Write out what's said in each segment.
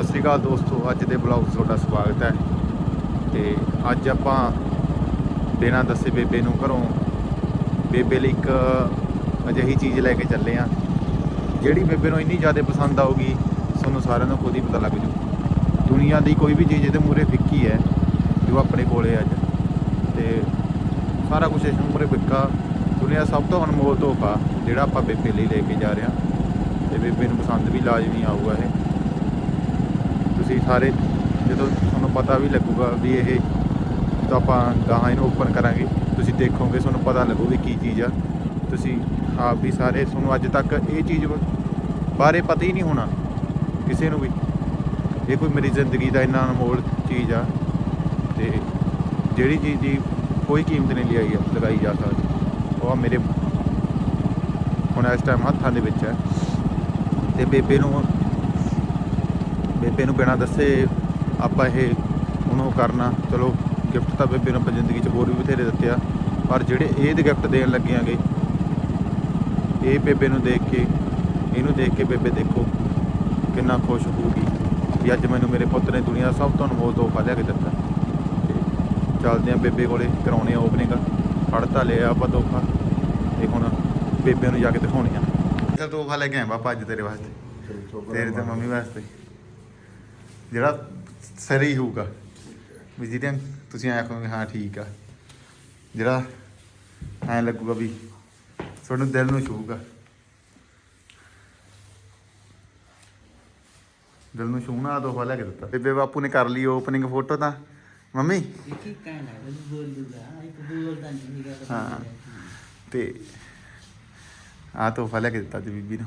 ਸਤਿ ਸ਼੍ਰੀ ਅਕਾਲ ਦੋਸਤੋ, ਅੱਜ ਦੇ ਬਲੌਗ 'ਚ ਤੁਹਾਡਾ ਸਵਾਗਤ ਹੈ। ਤੇ ਅੱਜ ਆਪਾਂ ਬਿਨਾਂ ਦੱਸੇ ਬੇਬੇ ਨੂੰ ਘਰੋਂ। ਬੇਬੇ ਲਈ ਇੱਕ ਅਜਿਹੀ ਚੀਜ਼ ਲੈ ਕੇ ਚੱਲੇ ਆ, ਜਿਹੜੀ ਬੇਬੇ ਨੂੰ ਇੰਨੀ ਜ਼ਿਆਦਾ ਪਸੰਦ ਆਊਗੀ, ਤੁਹਾਨੂੰ ਸਾਰਿਆਂ ਨੂੰ ਖੁਦ ਹੀ ਪਤਾ ਲੱਗ ਜੂ। ਦੁਨੀਆ ਦੀ ਕੋਈ ਵੀ ਚੀਜ਼ ਇਹਦੇ ਮੂਰੇ ਫਿੱਕੀ ਹੈ, ਜੋ ਆਪਣੇ ਕੋਲੇ ਅੱਜ। ਤੇ ਸਾਰਾ ਕੁਝ ਇਸ ਮੂਰੇ ਫਿੱਕਾ, ਦੁਨੀਆ ਸਭ ਤੋਂ ਅਨਮੋਲ ਤੋਹਫਾ, ਜਿਹੜਾ ਆਪਾਂ ਬੇਬੇ ਲਈ ਲੈ ਕੇ ਜਾ ਰਹੇ ਹਾਂ ਤੇ ਬੇਬੇ ਨੂੰ ਪਸੰਦ ਵੀ ਲਾਜ਼ਮੀ ਆਊਗਾ ਇਹ। ਤੁਸੀਂ ਸਾਰੇ, ਜਦੋਂ ਤੁਹਾਨੂੰ ਪਤਾ ਵੀ ਲੱਗੂਗਾ ਵੀ ਇਹ ਤਾਂ ਆਪਾਂ ਗਾਹਾਂ ਇਹਨੂੰ ਓਪਨ ਕਰਾਂਗੇ, ਤੁਸੀਂ ਦੇਖੋਗੇ, ਤੁਹਾਨੂੰ ਪਤਾ ਲੱਗੂ ਵੀ ਕੀ ਚੀਜ਼ ਆ। ਤੁਸੀਂ ਆਪ ਵੀ ਸਾਰੇ, ਤੁਹਾਨੂੰ ਅੱਜ ਤੱਕ ਇਹ ਚੀਜ਼ ਬਾਰੇ ਪਤਾ ਹੀ ਨਹੀਂ ਹੋਣਾ, ਕਿਸੇ ਨੂੰ ਵੀ। ਇਹ ਕੋਈ ਮੇਰੀ ਜ਼ਿੰਦਗੀ ਦਾ ਇੰਨਾ ਅਨਮੋਲ ਚੀਜ਼ ਆ, ਤੇ ਜਿਹੜੀ ਚੀਜ਼ ਦੀ ਕੋਈ ਕੀਮਤ ਨਹੀਂ ਲਈ ਲਗਾਈ ਜਾ ਸਕਦੀ। ਉਹ ਮੇਰੇ ਹੁਣ ਇਸ ਟਾਈਮ ਹੱਥਾਂ ਦੇ ਵਿੱਚ ਹੈ ਤੇ ਬੇਬੇ ਨੂੰ ਬੇਬੇ ਨੂੰ ਬਿਨਾਂ ਦੱਸੇ ਆਪਾਂ ਇਹ ਉਹਨੂੰ ਕਰਨਾ। ਚਲੋ ਗਿਫਟ ਤਾਂ ਬੇਬੇ ਨੂੰ ਆਪਾਂ ਜ਼ਿੰਦਗੀ 'ਚ ਹੋਰ ਵੀ ਬਥੇਰੇ ਦਿੱਤੇ ਆ। ਪਰ ਜਿਹੜੇ ਇਹ ਦੇ ਗਿਫਟ ਦੇਣ ਲੱਗਿਆਂਗੇ ਇਹ ਬੇਬੇ ਨੂੰ ਦੇਖ ਕੇ ਇਹਨੂੰ ਦੇਖ ਕੇ ਬੇਬੇ ਦੇਖੋ ਕਿੰਨਾ ਖੁਸ਼ ਹੋਊਗੀ ਵੀ ਅੱਜ ਮੈਨੂੰ ਮੇਰੇ ਪੁੱਤ ਨੇ ਦੁਨੀਆ ਦਾ ਸਭ ਤੋਂ ਅਨਮੋਲ ਤੋਹਫਾ ਲਿਆ ਕੇ ਦਿੱਤਾ। ਚੱਲਦੇ ਆ ਬੇਬੇ ਕੋਲੇ ਕਰਾਉਣੇ ਆ ਓਪਨਿੰਗ ਫੜ ਤਾਂ ਲਿਆ ਆਪਾਂ ਤੋਹਫਾ ਤੇ ਹੁਣ ਬੇਬੇ ਨੂੰ ਜਾ ਕੇ ਦਿਖਾਉਣੇ ਆ। ਤੋਹਫਾ ਲੈ ਕੇ ਆਇਆ ਪਾਪਾ ਅੱਜ ਤੇਰੇ ਵਾਸਤੇ। ਤੇਰੇ ਤੇ ਮੰਮੀ ਵਾਸਤੇ। ਜਿਹੜਾ ਸਹੀ ਹੋਊਗਾ। ਵੀ ਜਿਹਦੇ ਤੁਸੀਂ ਐਂ ਕਹੋਗੇ ਹਾਂ ਠੀਕ ਆ। ਜਿਹੜਾ ਐਂ ਲੱਗੂਗਾ ਵੀ ਤੁਹਾਨੂੰ ਦਿਲ ਨੂੰ ਛੂਗਾ ਦਿਲ ਨੂੰ ਛੂਣਾ ਤੋਹਫਾ ਲੈ ਕੇ ਦਿੱਤਾ। ਬੇਬੇ ਬਾਪੂ ਨੇ ਕਰ ਲਈ ਓਪਨਿੰਗ ਫੋਟੋ ਤਾਂ। ਮੰਮੀ? ਕੀ ਕਹਿਣਾ ਹੈ ਬੋਲੂਗਾ ਇੱਕ ਬੋਲਦਾ ਨਹੀਂ ਹੈਗਾ ਹਾਂ। ਤੇ ਆਹ ਤੋਹਫਾ ਲੈ ਕੇ ਦਿੱਤਾ ਅੱਜ ਬੀਬੀ ਨੂੰ।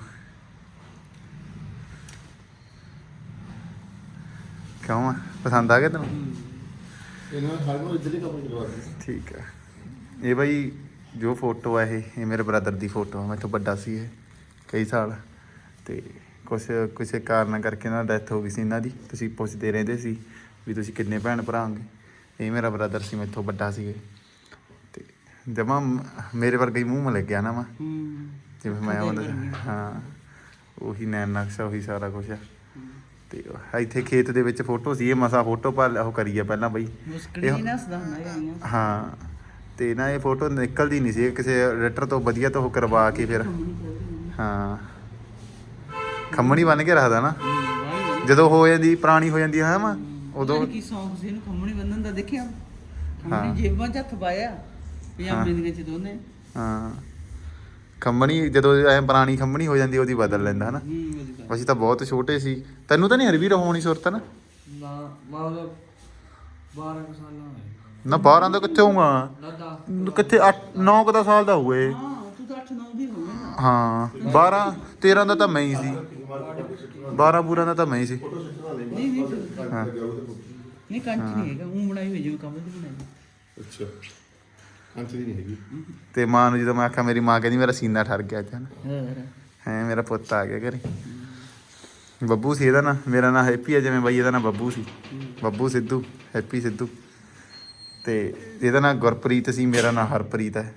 ਕਿਉਂ ਆ? ਪਸੰਦ ਆ ਗਿਆ ਤੈਨੂੰ? ਇਹਨਾਂ ਹਰ ਨੂੰ ਇੱਧਰ ਹੀ ਕੰਮ ਕਰਵਾ ਦੇ ਠੀਕ ਹੈ ਇਹ ਬਾਈ ਜੋ ਫੋਟੋ ਆ ਇਹ ਇਹ ਮੇਰੇ ਬ੍ਰਦਰ ਦੀ ਫੋਟੋ ਆ ਮੈਂ ਤੋਂ ਵੱਡਾ ਸੀ ਇਹ ਕਈ ਸਾਲ। ਤੇ ਕੁਛ ਕਿਸੇ ਕਾਰਨ ਕਰਕੇ ਨਾ ਡੈਥ ਹੋ ਗਈ ਸੀ ਇਹਨਾਂ ਦੀ। ਤੁਸੀਂ ਪੁੱਛਦੇ ਰਹਿੰਦੇ ਸੀ ਵੀ ਤੁਸੀਂ ਕਿੰਨੇ ਭੈਣ ਭਰਾ ਹੋਗੇ? ਇਹ ਮੇਰਾ ਬ੍ਰਦਰ ਸੀ ਮੈਥੋਂ ਵੱਡਾ ਸੀ ਇਹ। ਤੇ ਜਮਾ ਮੇਰੇ ਵਰਗਾ ਹੀ ਮੂੰਹ ਮਲ ਗਿਆ ਨਾ ਹੂੰ। ਜਿਵੇਂ ਮੈਂ ਉਹਦਾ ਹਾਂ। ਉਹੀ ਨੈਣ ਨਕਸ਼ਾ ਉਹੀ ਸਾਰਾ ਕੁਝ ਆ। ਤੇ ਇੱਥੇ ਖੇਤ ਦੇ ਵਿੱਚ ਫੋਟੋ ਸੀ ਇਹ ਮਸਾ ਫੋਟੋ ਪਾ ਉਹ ਕਰੀ ਆ ਪਹਿਲਾਂ ਬਈ। ਮੁਸਕੜੀ ਇਹ- ਨਹੀਂ ਨਸਦਾ ਹੁੰਦਾ ਹਾਂ ਤੇ ਨਾ ਇਹ ਫੋਟੋ ਨਿਕਲਦੀ ਨਹੀਂ ਸੀ ਇਹ ਕਿਸੇ ਐਡੀਟਰ ਤੋਂ ਵਧੀਆ ਤੋਂ ਉਹ ਕਰਵਾ ਕੇ ਫਿਰ। ਹਾਂ। ਖੰਮਣੀ ਬਣ ਕੇ ਰੱਖਦਾ ਨਾ। ਜਦੋਂ ਹੋ ਜਾਂਦੀ ਪੁਰਾਣੀ ਹੋ ਜਾਂਦੀ ਹੈ ਵਾ ਉਦੋਂ ਕੀ ਸੌਂਕ ਸੀ ਇਹਨੂੰ ਖੰਮਣੀ ਬੰਨਣ ਦਾ ਦੇਖਿਆ? ਹਾਂ। ਖੰਮਣੀ ਜੇਬਾਂ 'ਚ ਹੱਥ ਪਾਇਆ ਪਜਾਮੇ ਦੀਆਂ ਚ ਦੋਨੇ। ਹਾਂ। ਖੰਮਣੀ ਜਦੋਂ ਐ ਪੁਰਾਣੀ ਖੰਮਣੀ ਹੋ ਜਾਂਦੀ ਉਹਦੀ ਬਦਲ ਲੈਂਦਾ ਹਨਾ? ਹੂੰ ਉਹਦੀ। ਅਸੀਂ ਤਾਂ ਬਹੁਤ ਛੋਟੇ ਸੀ। ਤੈਨੂੰ ਤਾਂ ਨਹੀਂ ਹਰ ਵੀ ਰਹੋਣੀ ਸੁਰਤ ਨਾ ਨਾ ਮਤਲਬ 12 ਕੁ ਸਾਲਾਂ ਨਾ 12 ਦਾ ਕਿੱਥੇ ਹੋਊਗਾ? ਨਾ 10 ਕਿੱਥੇ 8 9 ਦਾ ਸਾਲ ਦਾ ਹੋਏ ਹਾਂ ਤੂੰ ਤਾਂ 8 9 ਦੀ ਹੋ ਗਿਆ ਨਾ। ਹਾਂ 12 13 ਦਾ ਤਾਂ ਮੈਂ ਹੀ ਸੀ। 12 ਬੂਰਾਂ ਦਾ ਤਾਂ ਮੈਂ ਹੀ ਸੀ। ਨਹੀਂ ਨਹੀਂ ਨਹੀਂ ਕੰਚ ਨਹੀਂ ਹੈਗਾ ਉਹ ਬਣਾਈ ਹੋਈ ਜਿਵੇਂ ਕਮਲ ਦੀ ਬਣਾਈ ਅੱਛਾ। ਅੰਤ ਦੀ ਨਹੀਂ ਹੈਗੀ। ਤੇ ਮਾਂ ਨੂੰ ਜਦੋਂ ਮੈਂ ਆਖਿਆ ਮੇਰੀ ਮਾਂ ਕਹਿੰਦੀ ਮੇਰਾ ਸੀਨਾ ਠਰ ਗਿਆ ਅੱਜ ਹਨਾ। ਹੈ। ਮੇਰਾ ਪੁੱਤ ਆ ਗਿਆ ਘਰੇ। ਬੱਬੂ ਸੀ ਇਹਦਾ ਨਾਂ। ਮੇਰਾ ਨਾਂ ਹੈਪੀ ਹੈ ਜਿਵੇਂ ਬਾਈ ਇਹਦਾ ਨਾਂ ਬੱਬੂ ਸੀ। ਬੱਬੂ ਸਿੱਧੂ ਹੈਪੀ ਸਿੱਧੂ। ਤੇ ਇਹਦਾ ਨਾਂ ਗੁਰਪ੍ਰੀਤ ਸੀ ਮੇਰਾ ਨਾਂ ਹਰਪ੍ਰੀਤ ਹੈ।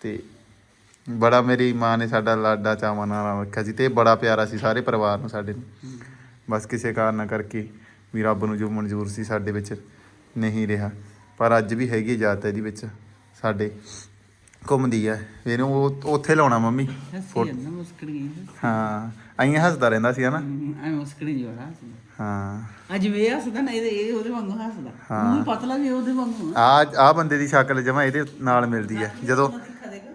ਤੇ ਬੜਾ ਮੇਰੀ ਮਾਂ ਨੇ ਸਾਡਾ ਲਾਡਾ ਚਾਵਾਂ ਨਾਲ ਰੱਖਿਆ ਸੀ ਤੇ ਬੜਾ ਪਿਆਰਾ ਸੀ ਸਾਰੇ ਪਰਿਵਾਰ ਨੂੰ ਸਾਡੇ ਨੂੰ। ਬਸ ਕਿਸੇ ਕਾਰਨ ਕਰਕੇ ਵੀ ਰੱਬ ਨੂੰ ਜੋ ਮਨਜ਼ੂਰ ਸੀ ਸਾਡੇ ਵਿੱਚ ਨਹੀਂ ਰਿਹਾ। ਪਰ ਅੱਜ ਵੀ ਹੈਗੀ ਜਾਤ ਇਹਦੀ ਵਿੱਚ। ਸਾਡੇ ਘੁੰਮਦੀ ਹੈ ਇਹਨੂੰ ਉਹ ਉੱਥੇ ਲਾਉਣਾ ਮੰਮੀ ਹੱਸੀ ਹਾਂ ਆਈਆਂ ਹੱਸਦਾ ਰਹਿੰਦਾ ਸੀ ਹਨਾ? ਐ ਮੁਸਕੜੀ ਜੋੜਾ ਹਾਂ। ਅੱਜ ਵੇ ਹੱਸਦਾ ਨਾ ਇਹਦੇ ਇਹ ਉਹਦੇ ਵਾਂਗੂ ਹੱਸਦਾ। ਹਾਂ। ਮੂੰਹ ਪਤਲਾ ਵੀ ਉਹਦੇ ਵਾਂਗੂ ਆ। ਆ ਆ ਬੰਦੇ ਦੀ ਸ਼ਕਲ ਜਮਾ ਇਹਦੇ ਨਾਲ ਮਿਲਦੀ ਹੈ ਜਦੋਂ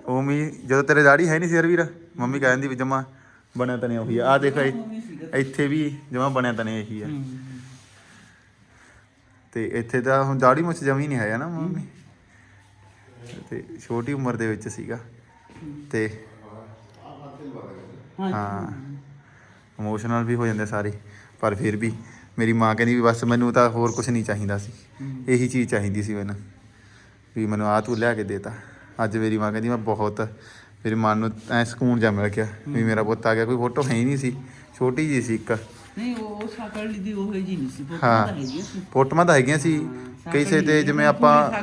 ਉਮੀ ਜਦੋਂ ਤੇਰੇ ਦਾੜੀ ਹੈ ਨਹੀਂ ਸੀ ਵੀਰ ਮੰਮੀ ਕਹਿੰਦੀ ਵੀ ਜਮਾ ਬਣਿਆ ਤਨੇ ਉਹੀ ਆ। ਆ ਦੇਖ ਇਹ- ਇੱਥੇ ਵੀ ਜਮਾ ਬਣਿਆ ਤਨੇ ਇਹੀ ਹੈ। ਤੇ ਇੱਥੇ ਤਾਂ ਹੁਣ ਦਾੜੀ ਮੁੱਛ ਜਮੀ ਨਹੀਂ ਹੈ ਨਾ ਮੰਮੀ। ਤੇ ਛੋਟੀ ਉਮਰ ਦੇ ਵਿੱਚ ਸੀਗਾ। ਤੇ ਹਾਂ ਇਮੋਸ਼ਨਲ ਵੀ ਹੋ ਜਾਂਦੇ ਸਾਰੇ, ਪਰ ਫਿਰ ਵੀ ਮੇਰੀ ਮਾਂ ਕਹਿੰਦੀ ਵੀ ਬਸ ਮੈਨੂੰ ਤਾਂ ਹੋਰ ਕੁਝ ਨਹੀਂ ਚਾਹੀਦਾ ਸੀ। ਇਹੀ ਚੀਜ਼ ਚਾਹੀਦੀ ਸੀ ਮੈਨੂੰ, ਵੀ ਮੈਨੂੰ ਆ ਤੂੰ ਲਿਆ ਕੇ ਦੇਤਾ। ਅੱਜ ਮੇਰੀ ਮਾਂ ਕਹਿੰਦੀ ਮੈਂ ਬਹੁਤ, ਮੇਰੇ ਮਨ ਨੂੰ ਐ ਸਕੂਨ ਜਾ ਮਿਲ ਗਿਆ, ਵੀ ਮੇਰਾ ਪੁੱਤ ਆ ਗਿਆ, ਕੋਈ ਫੋਟੋ ਹੈ ਹੀ ਨਹੀਂ ਸੀ। ਛੋਟੀ ਜੀ ਸੀ ਇੱਕ। ਨਹੀਂ ਉਹ ਸ਼ਕਲ ਦੀ ਉਹ ਜੀ ਨਹੀਂ ਸੀ ਫੋਟੋ ਹਾਂ। ਤਾਂ ਹੈਗੀ ਸੀ। ਫੋਟੋਆਂ ਤਾਂ ਹੈਗੀਆਂ ਸੀ। ਕਿਸੇ ਨਹੀਂ ਤੇ ਸੀ, ਜਿਵੇਂ ਆਪਾਂ ਹੈ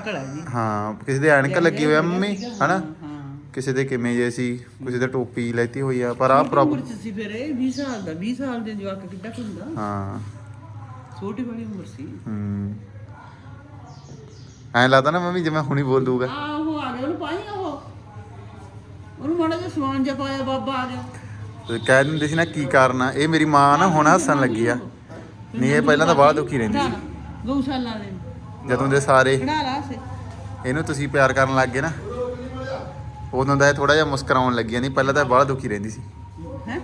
ਕਿਸੇ ਦੇ ਐਨਕ ਲੱਗੀ ਹੋਈ ਆ ਮੰਮੀ ਹਨਾ? ਕਿਸੇ ਦੇ ਕਿਵੇਂ ਜੇ ਸੀ ਕਿਸੇ ਦੇ ਟੋਪੀ ਲੈਤੀ ਹੋਈ ਆ ਪਰ ਆ ਪ੍ਰੋਪਰ ਸੀ ਫਿਰ ਇਹ 20 ਸਾਲ ਦਾ 20 ਸਾਲ ਦੇ ਜਵਾਕ ਕਿੱਡਾ ਹੁੰਦਾ। ਹਾਂ। ਛੋਟੀ ਬੜੀ ਉਮਰ ਸੀ। ਹੂੰ। ਐਂ ਲੱਗਦਾ ਨਾ ਮੰਮੀ ਜਿਵੇਂ ਹੁਣੀ ਬੋਲ ਦੂਗਾ ਆ ਉਹ ਆ ਗਿਆ ਉਹਨੂੰ ਪਾਈ ਉਹ। ਉਹਨੂੰ ਮਾੜਾ ਜਿਹਾ ਸਮਾਨ ਜਿਹਾ ਪਾਇਆ ਬਾਬਾ ਆ ਗਿਆ। ਤੇ ਕਹਿ ਦਿੰਦੇ ਸੀ ਨਾ ਕੀ ਕਾਰਨ ਆ? ਇਹ ਮੇਰੀ ਮਾਂ ਨਾ ਹੁਣ ਹੱਸਣ ਲੱਗੀ ਆ। ਨਹੀਂ ਇਹ ਪਹਿਲਾਂ ਤਾਂ ਬਾਹਲਾ ਦੁਖੀ ਰਹਿੰਦੀ ਸੀ। ਗਊਸ਼ਾਲਾ ਦੇ। ਜਦੋਂ ਦੇ ਸਾਰੇ। ਖੜਾ ਲਾ ਸੇ ਇਹਨੂੰ ਤੁਸੀਂ ਪਿਆਰ ਕਰਨ ਲੱਗ ਗਏ ਨਾ ਉਦੋਂ ਦਾ ਇਹ ਥੋੜਾ ਜਿਹਾ ਮੁਸਕਰਾਉਣ ਲੱਗੀ ਨਹੀਂ ਪਹਿਲਾਂ ਤਾਂ ਬਾਹਲਾ ਦੁਖੀ ਰਹਿੰਦੀ ਸੀ। ਹੈ?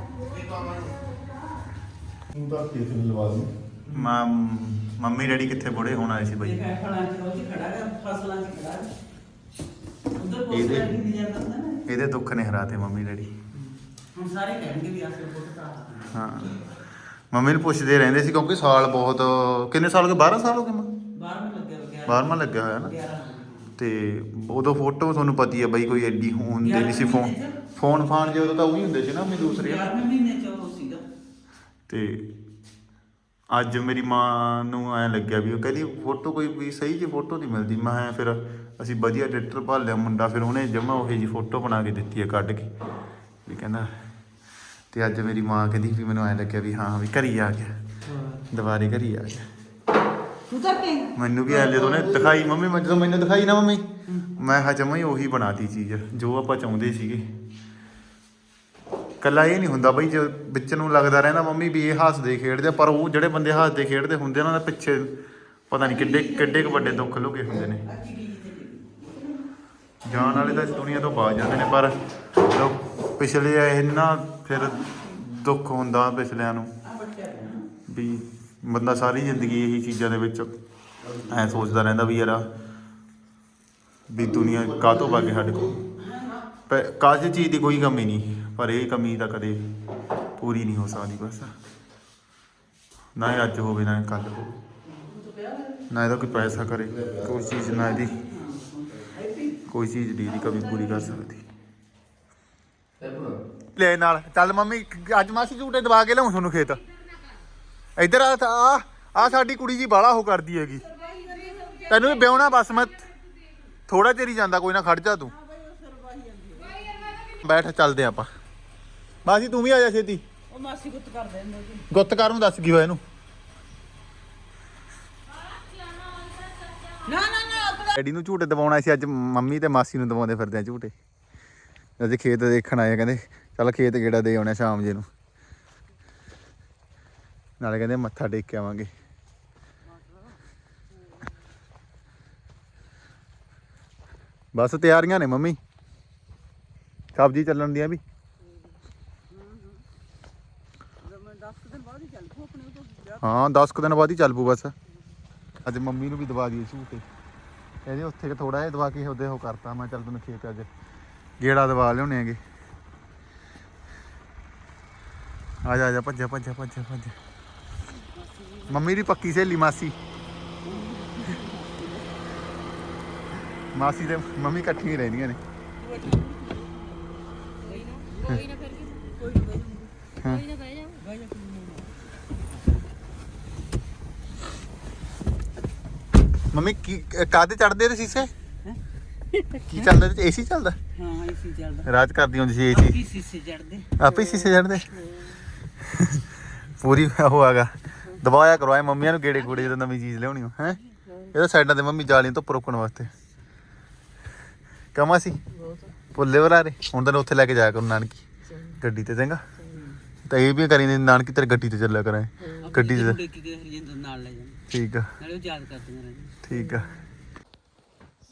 ਹੁਣ ਤਾਂ ਕੇਸ ਨੂੰ ਲਵਾ ਦੇ ਮਾਂ ਮੰਮੀ ਡੈਡੀ ਕਿੱਥੇ ਬੁੜੇ ਹੋਣ ਆਏ ਸੀ ਬਈ? ਫਲਾਂ ਚ ਰੋਜ਼ ਖੜਾ ਹੈ ਫਸਲਾਂ ਚ ਖੜਾ ਹੈ ਉਧਰ ਇਹਦੇ- ਪੋਸਟਰ ਲੱਗੀ ਦੀ ਜਾਂਦਾ ਹੁੰਦਾ ਨਾ। ਇਹਦੇ ਦੁੱਖ ਨੇ ਹਰਾਤੇ ਮੰਮੀ ਡੈਡੀ। ਹੁਣ ਸਾਰੇ ਕਹਿਣਗੇ ਵੀ ਆਸੇ ਪੁੱਤ ਤਾਂ ਹਾਂ। ਮੰਮੀ ਨੂੰ ਪੁੱਛਦੇ ਰਹਿੰਦੇ ਸੀ ਕਿਉਂਕਿ ਸਾਲ ਬਹੁਤ ਕਿੰਨੇ ਸਾਲ ਹੋ ਗਏ? 12 ਸਾਲ ਹੋ ਗਏ ਮਾਂ 12ਵੇਂ ਲੱਗਿਆ ਗਿਆ 12ਵਾਂ ਲੱਗਿਆ ਹੋਇਆ ਨਾ? 11 ਤੇ ਉਦੋਂ ਫੋਟੋ ਤੁਹਾਨੂੰ ਪਤੀ ਹੈ ਬਈ ਕੋਈ ਐਡੀ ਹੁੰਦੀ ਨਹੀਂ ਸੀ ਫੋਨ ਫੋਨ ਫਾਨ ਜੇ ਉਦੋਂ ਤਾਂ ਉਹੀ ਹੁੰਦੇ ਸੀ ਨਾ ਮੈਂ ਦੂਸਰੇ। 11ਵੇਂ ਮਹੀਨੇ ਚ ਉਹ ਸੀਗਾ। ਤੇ ਅੱਜ ਮੇਰੀ ਮਾਂ ਨੂੰ ਐ ਲੱਗਿਆ ਵੀ ਉਹ ਕਹਿੰਦੀ ਫੋਟੋ ਕੋਈ ਵੀ ਸਹੀ ਜਿਹੀ ਫੋਟੋ ਨਹੀਂ ਮਿਲਦੀ। ਮੈਂ ਕਿਹਾ ਫਿਰ ਅਸੀਂ ਵਧੀਆ ਐਡੀਟਰ ਭਾਲ ਲਿਆ ਮੁੰਡਾ ਫਿਰ ਉਹਨੇ ਜਮਾ ਉਹੀ ਜੀ ਫੋਟੋ ਬਣਾ ਕੇ ਦਿੱਤੀ ਹੈ ਕੱਢ ਕੇ। ਵੀ ਕਹਿੰਦਾ ਤੇ ਅੱਜ ਮੇਰੀ ਮਾਂ ਕਹਿੰਦੀ ਵੀ ਮੈਨੂੰ ਐ ਲੱਗਿਆ ਵੀ ਹਾਂ ਵੀ ਘਰੀ ਆ ਗਿਆ। ਦੁਬਾਰੇ ਘਰੀ ਆ ਗਿਆ। ਤੂੰ ਤਾਂ ਕਿ ਮੈਨੂੰ ਵੀ ਐ ਜਦੋਂ ਨੇ ਦਿਖਾਈ ਮੰਮੀ ਮੈਂ ਜਦੋਂ ਮੈਨੂੰ ਦਿਖਾਈ ਨਾ ਮੰਮੀ ਮੈਂ ਹਾਂ ਜਮਾ ਹੀ ਉਹੀ ਬਣਾਤੀ ਚੀਜ਼ ਜੋ ਆਪਾਂ ਚਾਹੁੰਦੇ ਸੀਗੇ। ਕੱਲਾ ਇਹ ਨਹੀਂ ਹੁੰਦਾ ਬਈ ਜੇ ਵਿੱਚ ਨੂੰ ਲੱਗਦਾ ਰਹਿੰਦਾ ਮੰਮੀ ਵੀ ਇਹ ਹੱਸਦੇ ਖੇਡਦੇ ਪਰ ਉਹ ਜਿਹੜੇ ਬੰਦੇ ਹੱਸਦੇ ਖੇਡਦੇ ਹੁੰਦੇ ਉਹਨਾਂ ਦੇ ਪਿੱਛੇ ਪਤਾ ਨਹੀਂ ਕਿੱਡੇ ਕਿੱਡੇ ਕੁ ਵੱਡੇ ਦੁੱਖ ਲੁਕੇ ਹੁੰਦੇ ਨੇ। ਜਾਣ ਵਾਲੇ ਤਾਂ ਇਸ ਦੁਨੀਆ ਤੋਂ ਬਾਜ ਜਾਂਦੇ ਨੇ ਪਰ ਪਿਛਲੇ ਇਹਨਾਂ ਫਿਰ ਦੁੱਖ ਹੁੰਦਾ ਪਿਛਲਿਆਂ ਨੂੰ। ਵੀ ਬੰਦਾ ਸਾਰੀ ਜ਼ਿੰਦਗੀ ਇਹੀ ਚੀਜ਼ਾਂ ਦੇ ਵਿੱਚ ਐ ਸੋਚਦਾ ਰਹਿੰਦਾ ਵੀ ਯਾਰ ਵੀ ਦੁਨੀਆ ਕਾਹਤੋਂ ਭਾਗੇ ਸਾਡੇ ਕੋਲ। ਪਰ ਕਾਸੇ ਚੀਜ਼ ਦੀ ਕੋਈ ਕਮੀ ਨਹੀਂ, ਪਰ ਇਹ ਕਮੀ ਤਾਂ ਕਦੇ ਪੂਰੀ ਨਹੀਂ ਹੋ ਸਕਦੀ ਬਸ। ਨਾ ਇਹ ਅੱਜ ਹੋਵੇ, ਨਾ ਕੱਲ ਹੋਵੇ। ਨਾ ਇਹਦਾ ਕੋਈ ਪੈਸਾ ਕਰੇ, ਕੋਈ ਚੀਜ਼ ਨਾ ਇਹਦੀ, ਕੋਈ ਚੀਜ਼ ਦੀ ਇਹਦੀ ਕਮੀ ਪੂਰੀ ਕਰ ਸਕਦੀ। ਲੈ ਨਾਲ। ਚੱਲ ਮੰਮੀ ਅੱਜ ਮਾਸੀ ਝੂਟੇ ਦਵਾ ਕੇ ਲਿਆਉਂ ਤੁਹਾਨੂੰ ਖੇਤ। ਇੱਧਰ ਆ ਆ ਆ ਸਾਡੀ ਕੁੜੀ ਜੀ ਬਾਲਾ ਉਹ ਕਰਦੀ ਹੈਗੀ। ਤੈਨੂੰ ਵੀ ਵਿਆਹਣਾ ਬਸ ਮੈਂ। ਥੋੜਾ ਚਿਰ ਹੀ ਜਾਂਦਾ ਕੋਈ ਨਾ ਖੜ ਜਾ ਤੂੰ। ਬੈਠ ਚੱਲਦੇ ਆਪਾਂ। ਮਾਸੀ ਤੂੰ ਵੀ ਆ ਜਾ ਛੇਤੀ। ਉਹ ਮਾਸੀ ਗੁੱਤ ਕਰ ਦਿੰਦੇ ਜੀ ਗੁੱਤਕਾਰ ਨੂੰ ਦੱਸ ਕੀ ਹੋਇਆ ਇਹਨੂੰ। ਨਾ ਨਾ ਡੈਡੀ ਨੂੰ ਝੂਟੇ ਦਵਾਉਣਾ ਸੀ ਅੱਜ ਮੰਮੀ ਤੇ ਮਾਸੀ ਨੂੰ ਦਵਾਉਂਦੇ ਫਿਰਦੇ ਆ ਝੂਟੇ ਅੱਜ ਖੇਤ ਦੇਖਣ ਆਏ ਕਹਿੰਦੇ ਚੱਲ ਖੇਤ ਗੇੜਾ ਦੇ ਆਉਣਾ ਸ਼ਾਮ ਜੇ ਨੂੰ। ਨਾਲੇ ਕਹਿੰਦੇ ਮੱਥਾ ਟੇਕ ਕੇ ਆਵਾਂਗੇ। ਬਸ ਤਿਆਰੀਆਂ ਨੇ ਮੰਮੀ। ਸਬਜ਼ੀ ਚੱਲਣ ਦੀਆਂ ਵੀ। ਹਾਂ 10 ਕੁ ਦਿਨ ਬਾਅਦ ਹੀ ਚੱਲ ਪੂ ਬਸ। ਅੱਜ ਮੰਮੀ ਨੂੰ ਵੀ ਦਵਾ ਦਈਏ ਝੂਟੇ ਇਹਦੇ ਉੱਥੇ ਥੋੜਾ ਜਿਹਾ ਦਵਾ ਕੇ ਉਹਦੇ ਉਹ ਕਰਤਾ। ਮੈਂ ਚੱਲ ਤੈਨੂੰ ਖੇਤ ਅੱਜ ਗੇੜਾ ਦਵਾ ਲਿਆਉਣੇ ਹੈਗੇ। ਆ ਜਾ ਆ ਜਾ ਭੱਜਾ ਭੱਜਾ ਭੱਜਾ ਭੱਜਾ ਮੰਮੀ ਦੀ ਪੱਕੀ ਸਹੇਲੀ ਮਾਸੀ। ਮਾਸੀ ਤੇ ਮੰਮੀ ਇਕੱਠੀਆਂ ਹੀ ਰਹਿੰਦੀਆਂ ਨੇ। ਮੰਮੀ ਕੀ ਕਾਦੇ ਚੜਦੇ ਤੇ ਸੀਸੇ ਕੀ ਚੱਲਦਾ? ਏਸੀ ਚੱਲਦਾ? ਹਾਂ ਇਸੀ ਚੱਲਦਾ। ਰਾਜ ਕਰਦੀ ਹੁੰਦੀ ਸੀ ਏਸੀ ਕੀ ਸੀਸੇ ਚੜਦੇ ਆਪੇ ਸੀਸੇ ਚੜਦੇ ਪੂਰੀ ਉਹ ਆਗਾ ਦਬਾਇਆ ਕਰਵਾਏ ਮੰਮੀਆਂ ਨੂੰ ਗੇੜੇ ਗੂੜੇ ਜਦੋਂ ਨਵੀਂ ਚੀਜ਼ ਲਿਆਉਣੀ ਹੋ? ਹੈ ਇਹਦਾ ਸਾਈਡਾਂ ਤੇ ਮੰਮੀ ਜਾਲੀਆਂ ਤੋਂ ਰੋਕਣ ਵਾਸਤੇ। ਕਮਾ ਸੀ? ਪੁੱਲੇ ਵਰਾਰੇ ਹੁਣ ਤਾਂ ਉੱਥੇ ਲੈ ਕੇ ਜਾਇਆ ਕਰੂੰ ਨਾਨਕੀ। ਗੱਡੀ ਤੇ ਚੰਗਾ। ਤਾਂ ਇਹ ਵੀ ਕਰੀ ਨਾਨਕੀ ਤੇਰੇ ਗੱਡੀ ਤੇ ਚੱਲਿਆ ਕਰਾਂ। ਗੱਡੀ ਤੇ ਨਾਲ ਲੈ ਜਾਂਦੇ ਠੀਕ ਆ। ਨਾਲੇ ਉਹ ਯਾਦ ਕਰਦੇ ਰਹਿੰਦੇ ਠੀਕ ਆ।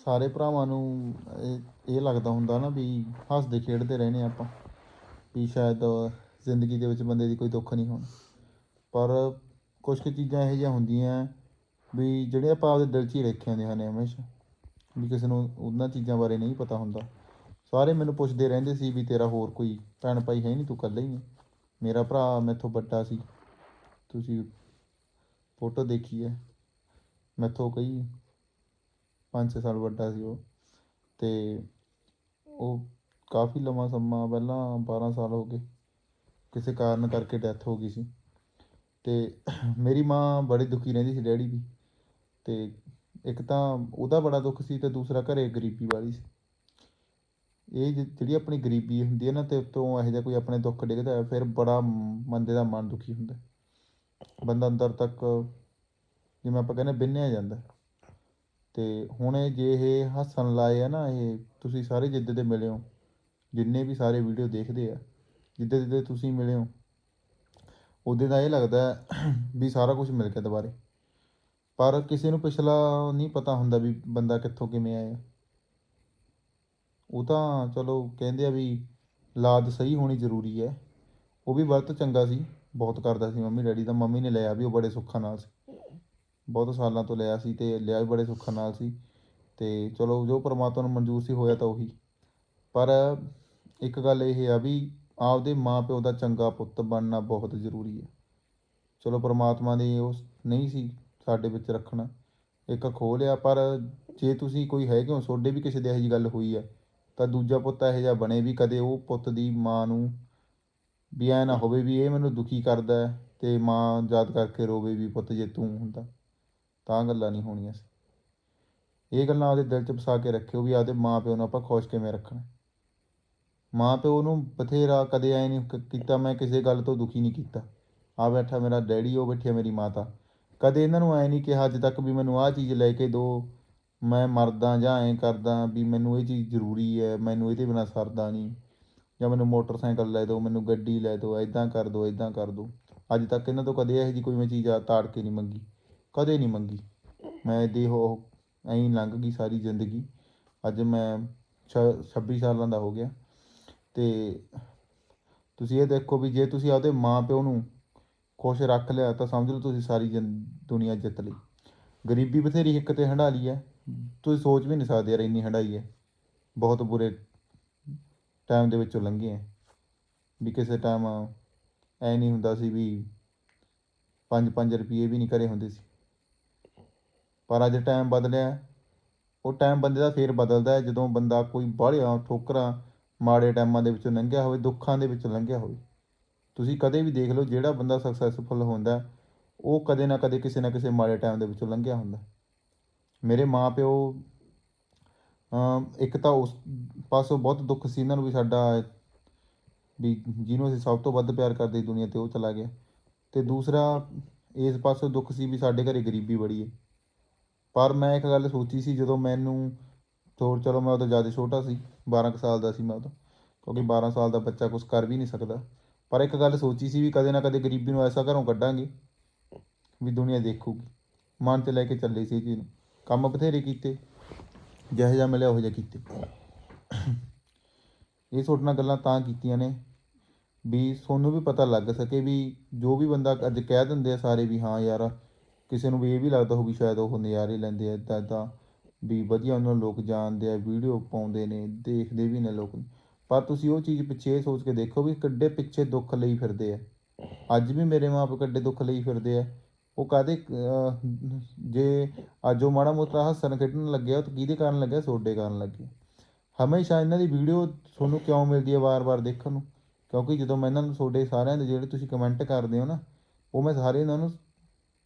ਸਾਰੇ ਭਰਾਵਾਂ ਨੂੰ ਇਹ ਲੱਗਦਾ ਹੁੰਦਾ ਨਾ ਵੀ ਹੱਸਦੇ ਖੇਡਦੇ ਰਹਿੰਦੇ ਆਪਾਂ। ਵੀ ਸ਼ਾਇਦ ਜ਼ਿੰਦਗੀ ਦੇ ਵਿੱਚ ਬੰਦੇ ਦੀ ਕੋਈ ਦੁੱਖ ਨਹੀਂ ਹੋਣਾ। ਪਰ ਕੁਝ ਕੁ ਚੀਜ਼ਾਂ ਇਹੋ ਜਿਹੀਆਂ ਹੁੰਦੀਆਂ ਵੀ ਜਿਹੜੇ ਆਪਾਂ ਆਪਦੇ ਦਿਲ 'ਚ ਹੀ ਰੱਖੇ ਹੁੰਦੇ ਹਨ ਹਮੇਸ਼ਾ। ਵੀ ਕਿਸੇ ਨੂੰ ਉਹਨਾਂ ਚੀਜ਼ਾਂ ਬਾਰੇ ਨਹੀਂ ਪਤਾ ਹੁੰਦਾ। ਸਾਰੇ ਮੈਨੂੰ ਪੁੱਛਦੇ ਰਹਿੰਦੇ ਸੀ ਵੀ ਤੇਰਾ ਹੋਰ ਕੋਈ ਭੈਣ ਭਾਈ ਹੈ ਨਹੀਂ, ਤੂੰ ਇਕੱਲਾ ਹੀ ਹੈ। ਮੇਰਾ ਭਰਾ ਮੈਥੋਂ ਵੱਡਾ ਸੀ। ਤੁਸੀਂ ਫੋਟੋ ਦੇਖੀ ਹੈ। ਮੈਥੋਂ ਕਈ ਪੰਜ ਛੇ ਸਾਲ ਵੱਡਾ ਸੀ ਉਹ। ਤੇ ਉਹ ਕਾਫੀ ਲੰਮਾ ਸਮਾਂ, ਪਹਿਲਾਂ 12 ਸਾਲ ਹੋ ਗਏ। ਕਿਸੇ ਕਾਰਨ ਕਰਕੇ ਡੈਥ ਹੋ ਗਈ ਸੀ। ਤੇ ਮੇਰੀ ਮਾਂ ਬੜੀ ਦੁਖੀ ਰਹਿੰਦੀ ਸੀ ਡੈਡੀ ਦੀ ਤੇ ਇੱਕ ਤਾਂ ਉਹਦਾ ਬੜਾ ਦੁੱਖ ਸੀ ਤੇ ਦੂਸਰਾ ਘਰੇ ਗਰੀਬੀ ਵਾਲੀ ਸੀ। ਇਹ ਜਿਹੜੀ ਆਪਣੀ ਗਰੀਬੀ ਹੁੰਦੀ ਹੈ ਨਾ ਤੇ ਉੱਤੋਂ ਇਹੋ ਜਿਹਾ ਕੋਈ ਆਪਣੇ ਦੁੱਖ ਡਿੱਗਦਾ ਫਿਰ ਬੜਾ ਮ- ਬੰਦੇ ਦਾ ਮਨ ਦੁਖੀ ਹੁੰਦਾ। ਬੰਦਾ ਅੰਦਰ ਤੱਕ ਜਿਵੇਂ ਆਪਾਂ ਕਹਿੰਦੇ ਬਿੰਨਿਆ ਜਾਂਦਾ। ਤੇ ਹੁਣ ਇਹ ਜੇ ਇਹ ਹੱਸਣ ਲਾਏ ਆ ਨਾ ਇਹ, ਤੁਸੀਂ ਸਾਰੇ ਜਿੱਦ ਦੇ ਮਿਲਿਓ ਜਿੰਨੇ ਵੀ ਸਾਰੇ ਵੀਡੀਓ ਦੇਖਦੇ ਆ ਜਿੱਦਾਂ ਜਿੱਦਾਂ ਤੁਸੀਂ ਮਿਲੇ ਹੋ, ਉਹਦੇ ਦਾ ਇਹ ਲੱਗਦਾ ਵੀ ਸਾਰਾ ਕੁਝ ਮਿਲ ਗਿਆ ਦੁਬਾਰੇ। ਪਰ ਕਿਸੇ ਨੂੰ ਪਿਛਲਾ ਨਹੀਂ ਪਤਾ ਹੁੰਦਾ ਵੀ ਬੰਦਾ ਕਿੱਥੋਂ ਕਿਵੇਂ ਆਇਆ। ਉਹ ਤਾਂ ਚਲੋ ਕਹਿੰਦੇ ਆ ਵੀ ਲਾਦ ਸਹੀ ਹੋਣੀ ਜ਼ਰੂਰੀ ਹੈ। ਉਹ ਵੀ ਵਰਤ ਚੰਗਾ ਸੀ, ਬਹੁਤ ਕਰਦਾ ਸੀ ਮੰਮੀ ਡੈਡੀ ਦਾ। ਮੰਮੀ ਨੇ ਲਿਆ ਵੀ ਉਹ ਬੜੇ ਸੁੱਖਾਂ ਨਾਲ ਸੀ। ਬਹੁਤ ਸਾਲਾਂ ਤੋਂ ਲਿਆ ਸੀ ਤੇ ਲਿਆ ਵੀ ਬੜੇ ਸੁੱਖਾਂ ਨਾਲ ਸੀ। ਤੇ ਚਲੋ ਜੋ ਪਰਮਾਤਮਾ ਨੂੰ ਮਨਜ਼ੂਰ ਸੀ ਹੋਇਆ ਤਾਂ ਉਹੀ। ਪਰ ਇੱਕ ਗੱਲ ਇਹ ਆ ਵੀ ਆਪਦੇ ਮਾਪਿਓ ਦਾ ਚੰਗਾ ਪੁੱਤ ਬਣਨਾ ਬਹੁਤ ਜ਼ਰੂਰੀ ਹੈ। ਚਲੋ ਪ੍ਰਮਾਤਮਾ ਨੇ ਉਸ ਨਹੀਂ ਸੀ ਸਾਡੇ ਵਿੱਚ ਰੱਖਣਾ, ਇੱਕ ਖੋਹ ਲਿਆ, ਪਰ ਜੇ ਤੁਸੀਂ ਕੋਈ ਹੈਗੇ ਹੋ, ਤੁਹਾਡੇ ਵੀ ਕਿਸੇ ਦੇ ਇਹੋ ਜਿਹੀ ਗੱਲ ਹੋਈ ਹੈ ਤਾਂ ਦੂਜਾ ਪੁੱਤ ਇਹੋ ਜਿਹਾ ਬਣੇ ਵੀ ਕਦੇ ਉਹ ਪੁੱਤ ਦੀ ਮਾਂ ਨੂੰ ਵੀ ਐ ਨਾ ਹੋਵੇ ਵੀ ਇਹ ਮੈਨੂੰ ਦੁਖੀ ਕਰਦਾ ਹੈ ਤੇ ਮਾਂ ਯਾਦ ਕਰਕੇ ਰੋਵੇ ਵੀ ਪੁੱਤ ਜੇ ਤੂੰ ਹੁੰਦਾ। ਤਾਂ ਗੱਲਾਂ ਨਹੀਂ ਹੋਣੀਆਂ ਸੀ। ਇਹ ਗੱਲਾਂ ਆਪਦੇ ਦਿਲ 'ਚ ਵਸਾ ਕੇ ਰੱਖਿਓ ਵੀ ਆਪਦੇ ਮਾਂ ਪਿਓ ਨੂੰ ਆਪਾਂ ਖੁਸ਼ ਕਿਵੇਂ ਰੱਖਣਾ। ਮਾਂ ਪਿਓ ਨੂੰ ਬਥੇਰਾ ਕਦੇ ਐ ਨਹੀਂ ਕੀਤਾ, ਮੈਂ ਕਿਸੇ ਗੱਲ ਤੋਂ ਦੁਖੀ ਨਹੀਂ ਕੀਤਾ। ਆ ਬੈਠਾ ਮੇਰਾ ਡੈਡੀ, ਉਹ ਬੈਠੀ ਮੇਰੀ ਮਾਤਾ। ਕਦੇ ਇਹਨਾਂ ਨੂੰ ਐ ਨਹੀਂ ਕਿਹਾ ਅੱਜ ਤੱਕ ਵੀ ਮੈਨੂੰ ਆਹ ਚੀਜ਼ ਲੈ ਕੇ ਦਿਓ ਮੈਂ ਮਰਦਾ ਜਾਂ ਐਂ ਕਰਦਾ ਵੀ ਮੈਨੂੰ ਇਹ ਚੀਜ਼ ਜ਼ਰੂਰੀ ਹੈ, ਮੈਨੂੰ ਇਹਦੇ ਬਿਨਾ ਸਰਦਾ ਨਹੀਂ। ਜਾਂ ਮੈਨੂੰ ਮੋਟਰਸਾਈਕਲ ਲੈ ਦਿਓ ਮੈਨੂੰ ਗੱਡੀ ਲੈ ਦਿਓ ਐਦਾਂ ਕਰ ਦਿਓ ਐਦਾਂ ਕਰ ਦਿਓ ਅੱਜ ਤੱਕ ਇਹਨਾਂ ਤੋਂ ਕਦੇ ਇਹੋ ਜਿਹੀ ਕੋਈ ਮੈਂ ਚੀਜ਼ ਆ ਤਾੜ ਕੇ ਨਹੀਂ ਮੰਗੀ। ਕਦੇ ਨਹੀਂ ਮੰਗੀ। ਮੈਂ ਦੇ ਹੋ ਐਂ ਲੰਘ ਗਈ ਸਾਰੀ ਜ਼ਿੰਦਗੀ। ਅੱਜ ਮੈਂ ਛ- 26 ਸਾਲਾਂ ਦਾ ਹੋ ਗਿਆ। ਤੇ ਤੁਸੀਂ ਇਹ ਦੇਖੋ ਵੀ ਜੇ ਤੁਸੀਂ ਆਪਦੇ ਮਾਂ ਪਿਓ ਨੂੰ ਖੁਸ਼ ਰੱਖ ਲਿਆ ਤਾਂ ਸਮਝ ਲਓ ਤੁਸੀਂ ਸਾਰੀ ਜ਼ਿੰ- ਦੁਨੀਆ ਜਿੱਤ ਲਈ। ਗਰੀਬੀ ਬਥੇਰੀ ਇੱਕ ਤੇ ਹੰਡਾ ਲਈ ਹੈ। ਤੁਸੀਂ ਸੋਚ ਵੀ ਨਹੀਂ ਸਕਦੇ ਯਾਰ ਇੰਨੀ ਹੰਡਾਈ ਹੈ। ਬਹੁਤ ਬੁਰੇ ਟਾਈਮ ਦੇ ਵਿੱਚੋਂ ਲੰਘੇ ਹੈ। ਵੀ ਕਿਸੇ ਟਾਈਮ ਐ ਨਹੀਂ ਹੁੰਦਾ ਸੀ ਵੀ 5-5 ਰੁਪਏ ਵੀ ਨਹੀਂ ਕਰੇ ਹੁੰਦੇ ਸੀ। ਪਰ ਅੱਜ ਟਾਈਮ ਬਦਲਿਆ ਉਹ ਟਾਈਮ ਬੰਦੇ ਦਾ ਫੇਰ ਬਦਲਦਾ ਹੈ। ਜਦੋਂ ਬੰਦਾ ਕੋਈ ਬਾਹਲੀਆਂ ਠੋਕਰਾਂ ਮਾੜੇ ਟਾਈਮਾਂ ਦੇ ਵਿੱਚੋਂ ਲੰਘਿਆ ਹੋਵੇ, ਦੁੱਖਾਂ ਦੇ ਵਿੱਚੋਂ ਲੰਘਿਆ ਹੋਵੇ। ਤੁਸੀਂ ਕਦੇ ਵੀ ਦੇਖ ਲਓ, ਜਿਹੜਾ ਬੰਦਾ ਸਕਸੈਸਫੁਲ ਹੁੰਦਾ ਉਹ ਕਦੇ ਨਾ ਕਦੇ ਕਿਸੇ ਨਾ ਕਿਸੇ ਮਾੜੇ ਟਾਈਮ ਦੇ ਵਿੱਚੋਂ ਲੰਘਿਆ ਹੁੰਦਾ ਮੇਰੇ ਮਾਪਿਓ ਅਮ, ਇੱਕ ਤਾਂ ਉਸ ਪਾਸੋਂ ਬਹੁਤ ਦੁੱਖ ਸੀ ਇਹਨਾਂ ਨੂੰ ਵੀ ਸਾਡਾ, ਵੀ ਜਿਹਨੂੰ ਅਸੀਂ ਸਭ ਤੋਂ ਵੱਧ ਪਿਆਰ ਕਰਦੇ ਦੁਨੀਆ ਤੇ, ਉਹ ਚਲਾ ਗਿਆ। ਤੇ ਦੂਸਰਾ, ਇਸ ਪਾਸੋਂ ਦੁੱਖ ਸੀ ਵੀ ਸਾਡੇ ਘਰੇ ਗਰੀਬੀ ਬੜੀ ਹੈ। ਪਰ ਮੈਂ ਇੱਕ ਗੱਲ ਸੋਚੀ ਸੀ, ਜਦੋਂ ਮੈਨੂੰ ਤੋਂ ਚਲੋ ਮੈਂ ਉਦੋਂ ਜ਼ਿਆਦਾ ਛੋਟਾ ਸੀ 12 ਕੁ ਸਾਲ ਦਾ ਸੀ ਮੈਂ ਉਦੋਂ, ਕਿਉਂਕਿ 12 ਸਾਲ ਦਾ ਬੱਚਾ ਕੁਝ ਕਰ ਵੀ ਨਹੀਂ ਸਕਦਾ। ਪਰ ਇੱਕ ਗੱਲ ਸੋਚੀ ਸੀ ਵੀ ਕਦੇ ਨਾ ਕਦੇ ਗਰੀਬੀ ਨੂੰ ਐਸਾ ਘਰੋਂ ਕੱਢਾਂਗੇ ਵੀ ਦੁਨੀਆ ਦੇਖੂਗੀ, ਮਨ 'ਚ ਲੈ ਕੇ ਚੱਲੇ ਸੀ ਜੀ ਨੂੰ। ਕੰਮ ਬਥੇਰੇ ਕੀਤੇ, ਜਿਹੋ ਜਿਹਾ ਮਿਲਿਆ ਉਹ ਜਿਹਾ ਕੀਤੇ। ਇਹ ਤੁਹਾਡੇ ਨਾਲ ਗੱਲਾਂ ਤਾਂ ਕੀਤੀਆਂ ਨੇ ਵੀ ਤੁਹਾਨੂੰ ਵੀ ਪਤਾ ਲੱਗ ਸਕੇ ਵੀ ਜੋ ਵੀ ਬੰਦਾ ਅੱਜ ਕਹਿ ਦਿੰਦੇ ਆ ਸਾਰੇ ਵੀ ਹਾਂ ਯਾਰ, ਕਿਸੇ ਨੂੰ ਵੀ ਇਹ ਵੀ ਲੱਗਦਾ ਹੋਊ ਵੀ ਸ਼ਾਇਦ ਉਹ ਨਜ਼ਾਰੇ ਲੈਂਦੇ ਆ ਇੱਦਾਂ ਇੱਦਾਂ ਵੀ ਵਧੀਆ ਉਹਨਾਂ ਨੂੰ ਲੋਕ ਜਾਣਦੇ ਆ ਵੀਡੀਓ ਪਾਉਂਦੇ ਨੇ, ਦੇਖਦੇ ਵੀ ਨੇ ਲੋਕ। ਪਰ ਤੁਸੀਂ ਉਹ ਚੀਜ਼ ਪਿੱਛੇ ਇਹ ਸੋਚ ਕੇ ਦੇਖੋ ਵੀ ਕਿੱਡੇ ਪਿੱਛੇ ਦੁੱਖ ਲਈ ਫਿਰਦੇ ਆ। ਅੱਜ ਵੀ ਮੇਰੇ ਮਾਪੇ ਕਿੱਡੇ ਦੁੱਖ ਲਈ ਫਿਰਦੇ ਆ। ਉਹ ਕਾਦੇ ਜੇ ਅੱਜ ਉਹ ਮਾੜਾ ਮੋਟਾ ਹੱਸਣ ਖੇਡਣ ਲੱਗਿਆ ਉਹ ਕਿਹਦੇ ਕਾਰਨ ਲੱਗਿਆ ਸੋਡੇ ਕਾਰਨ ਲੱਗਿਆ ਹਮੇਸ਼ਾ ਇਹਨਾਂ ਦੀ ਵੀਡੀਓ ਤੁਹਾਨੂੰ ਕਿਉਂ ਮਿਲਦੀ ਹੈ ਵਾਰ-ਵਾਰ ਦੇਖਣ ਨੂੰ? ਕਿਉਂਕਿ ਜਦੋਂ ਮੈਂ ਇਹਨਾਂ ਨੂੰ ਤੁਹਾਡੇ ਸਾਰਿਆਂ ਦੇ ਜਿਹੜੇ ਤੁਸੀਂ ਕਮੈਂਟ ਕਰਦੇ ਹੋ ਨਾ, ਉਹ ਮੈਂ ਸਾਰੇ ਇਹਨਾਂ ਨੂੰ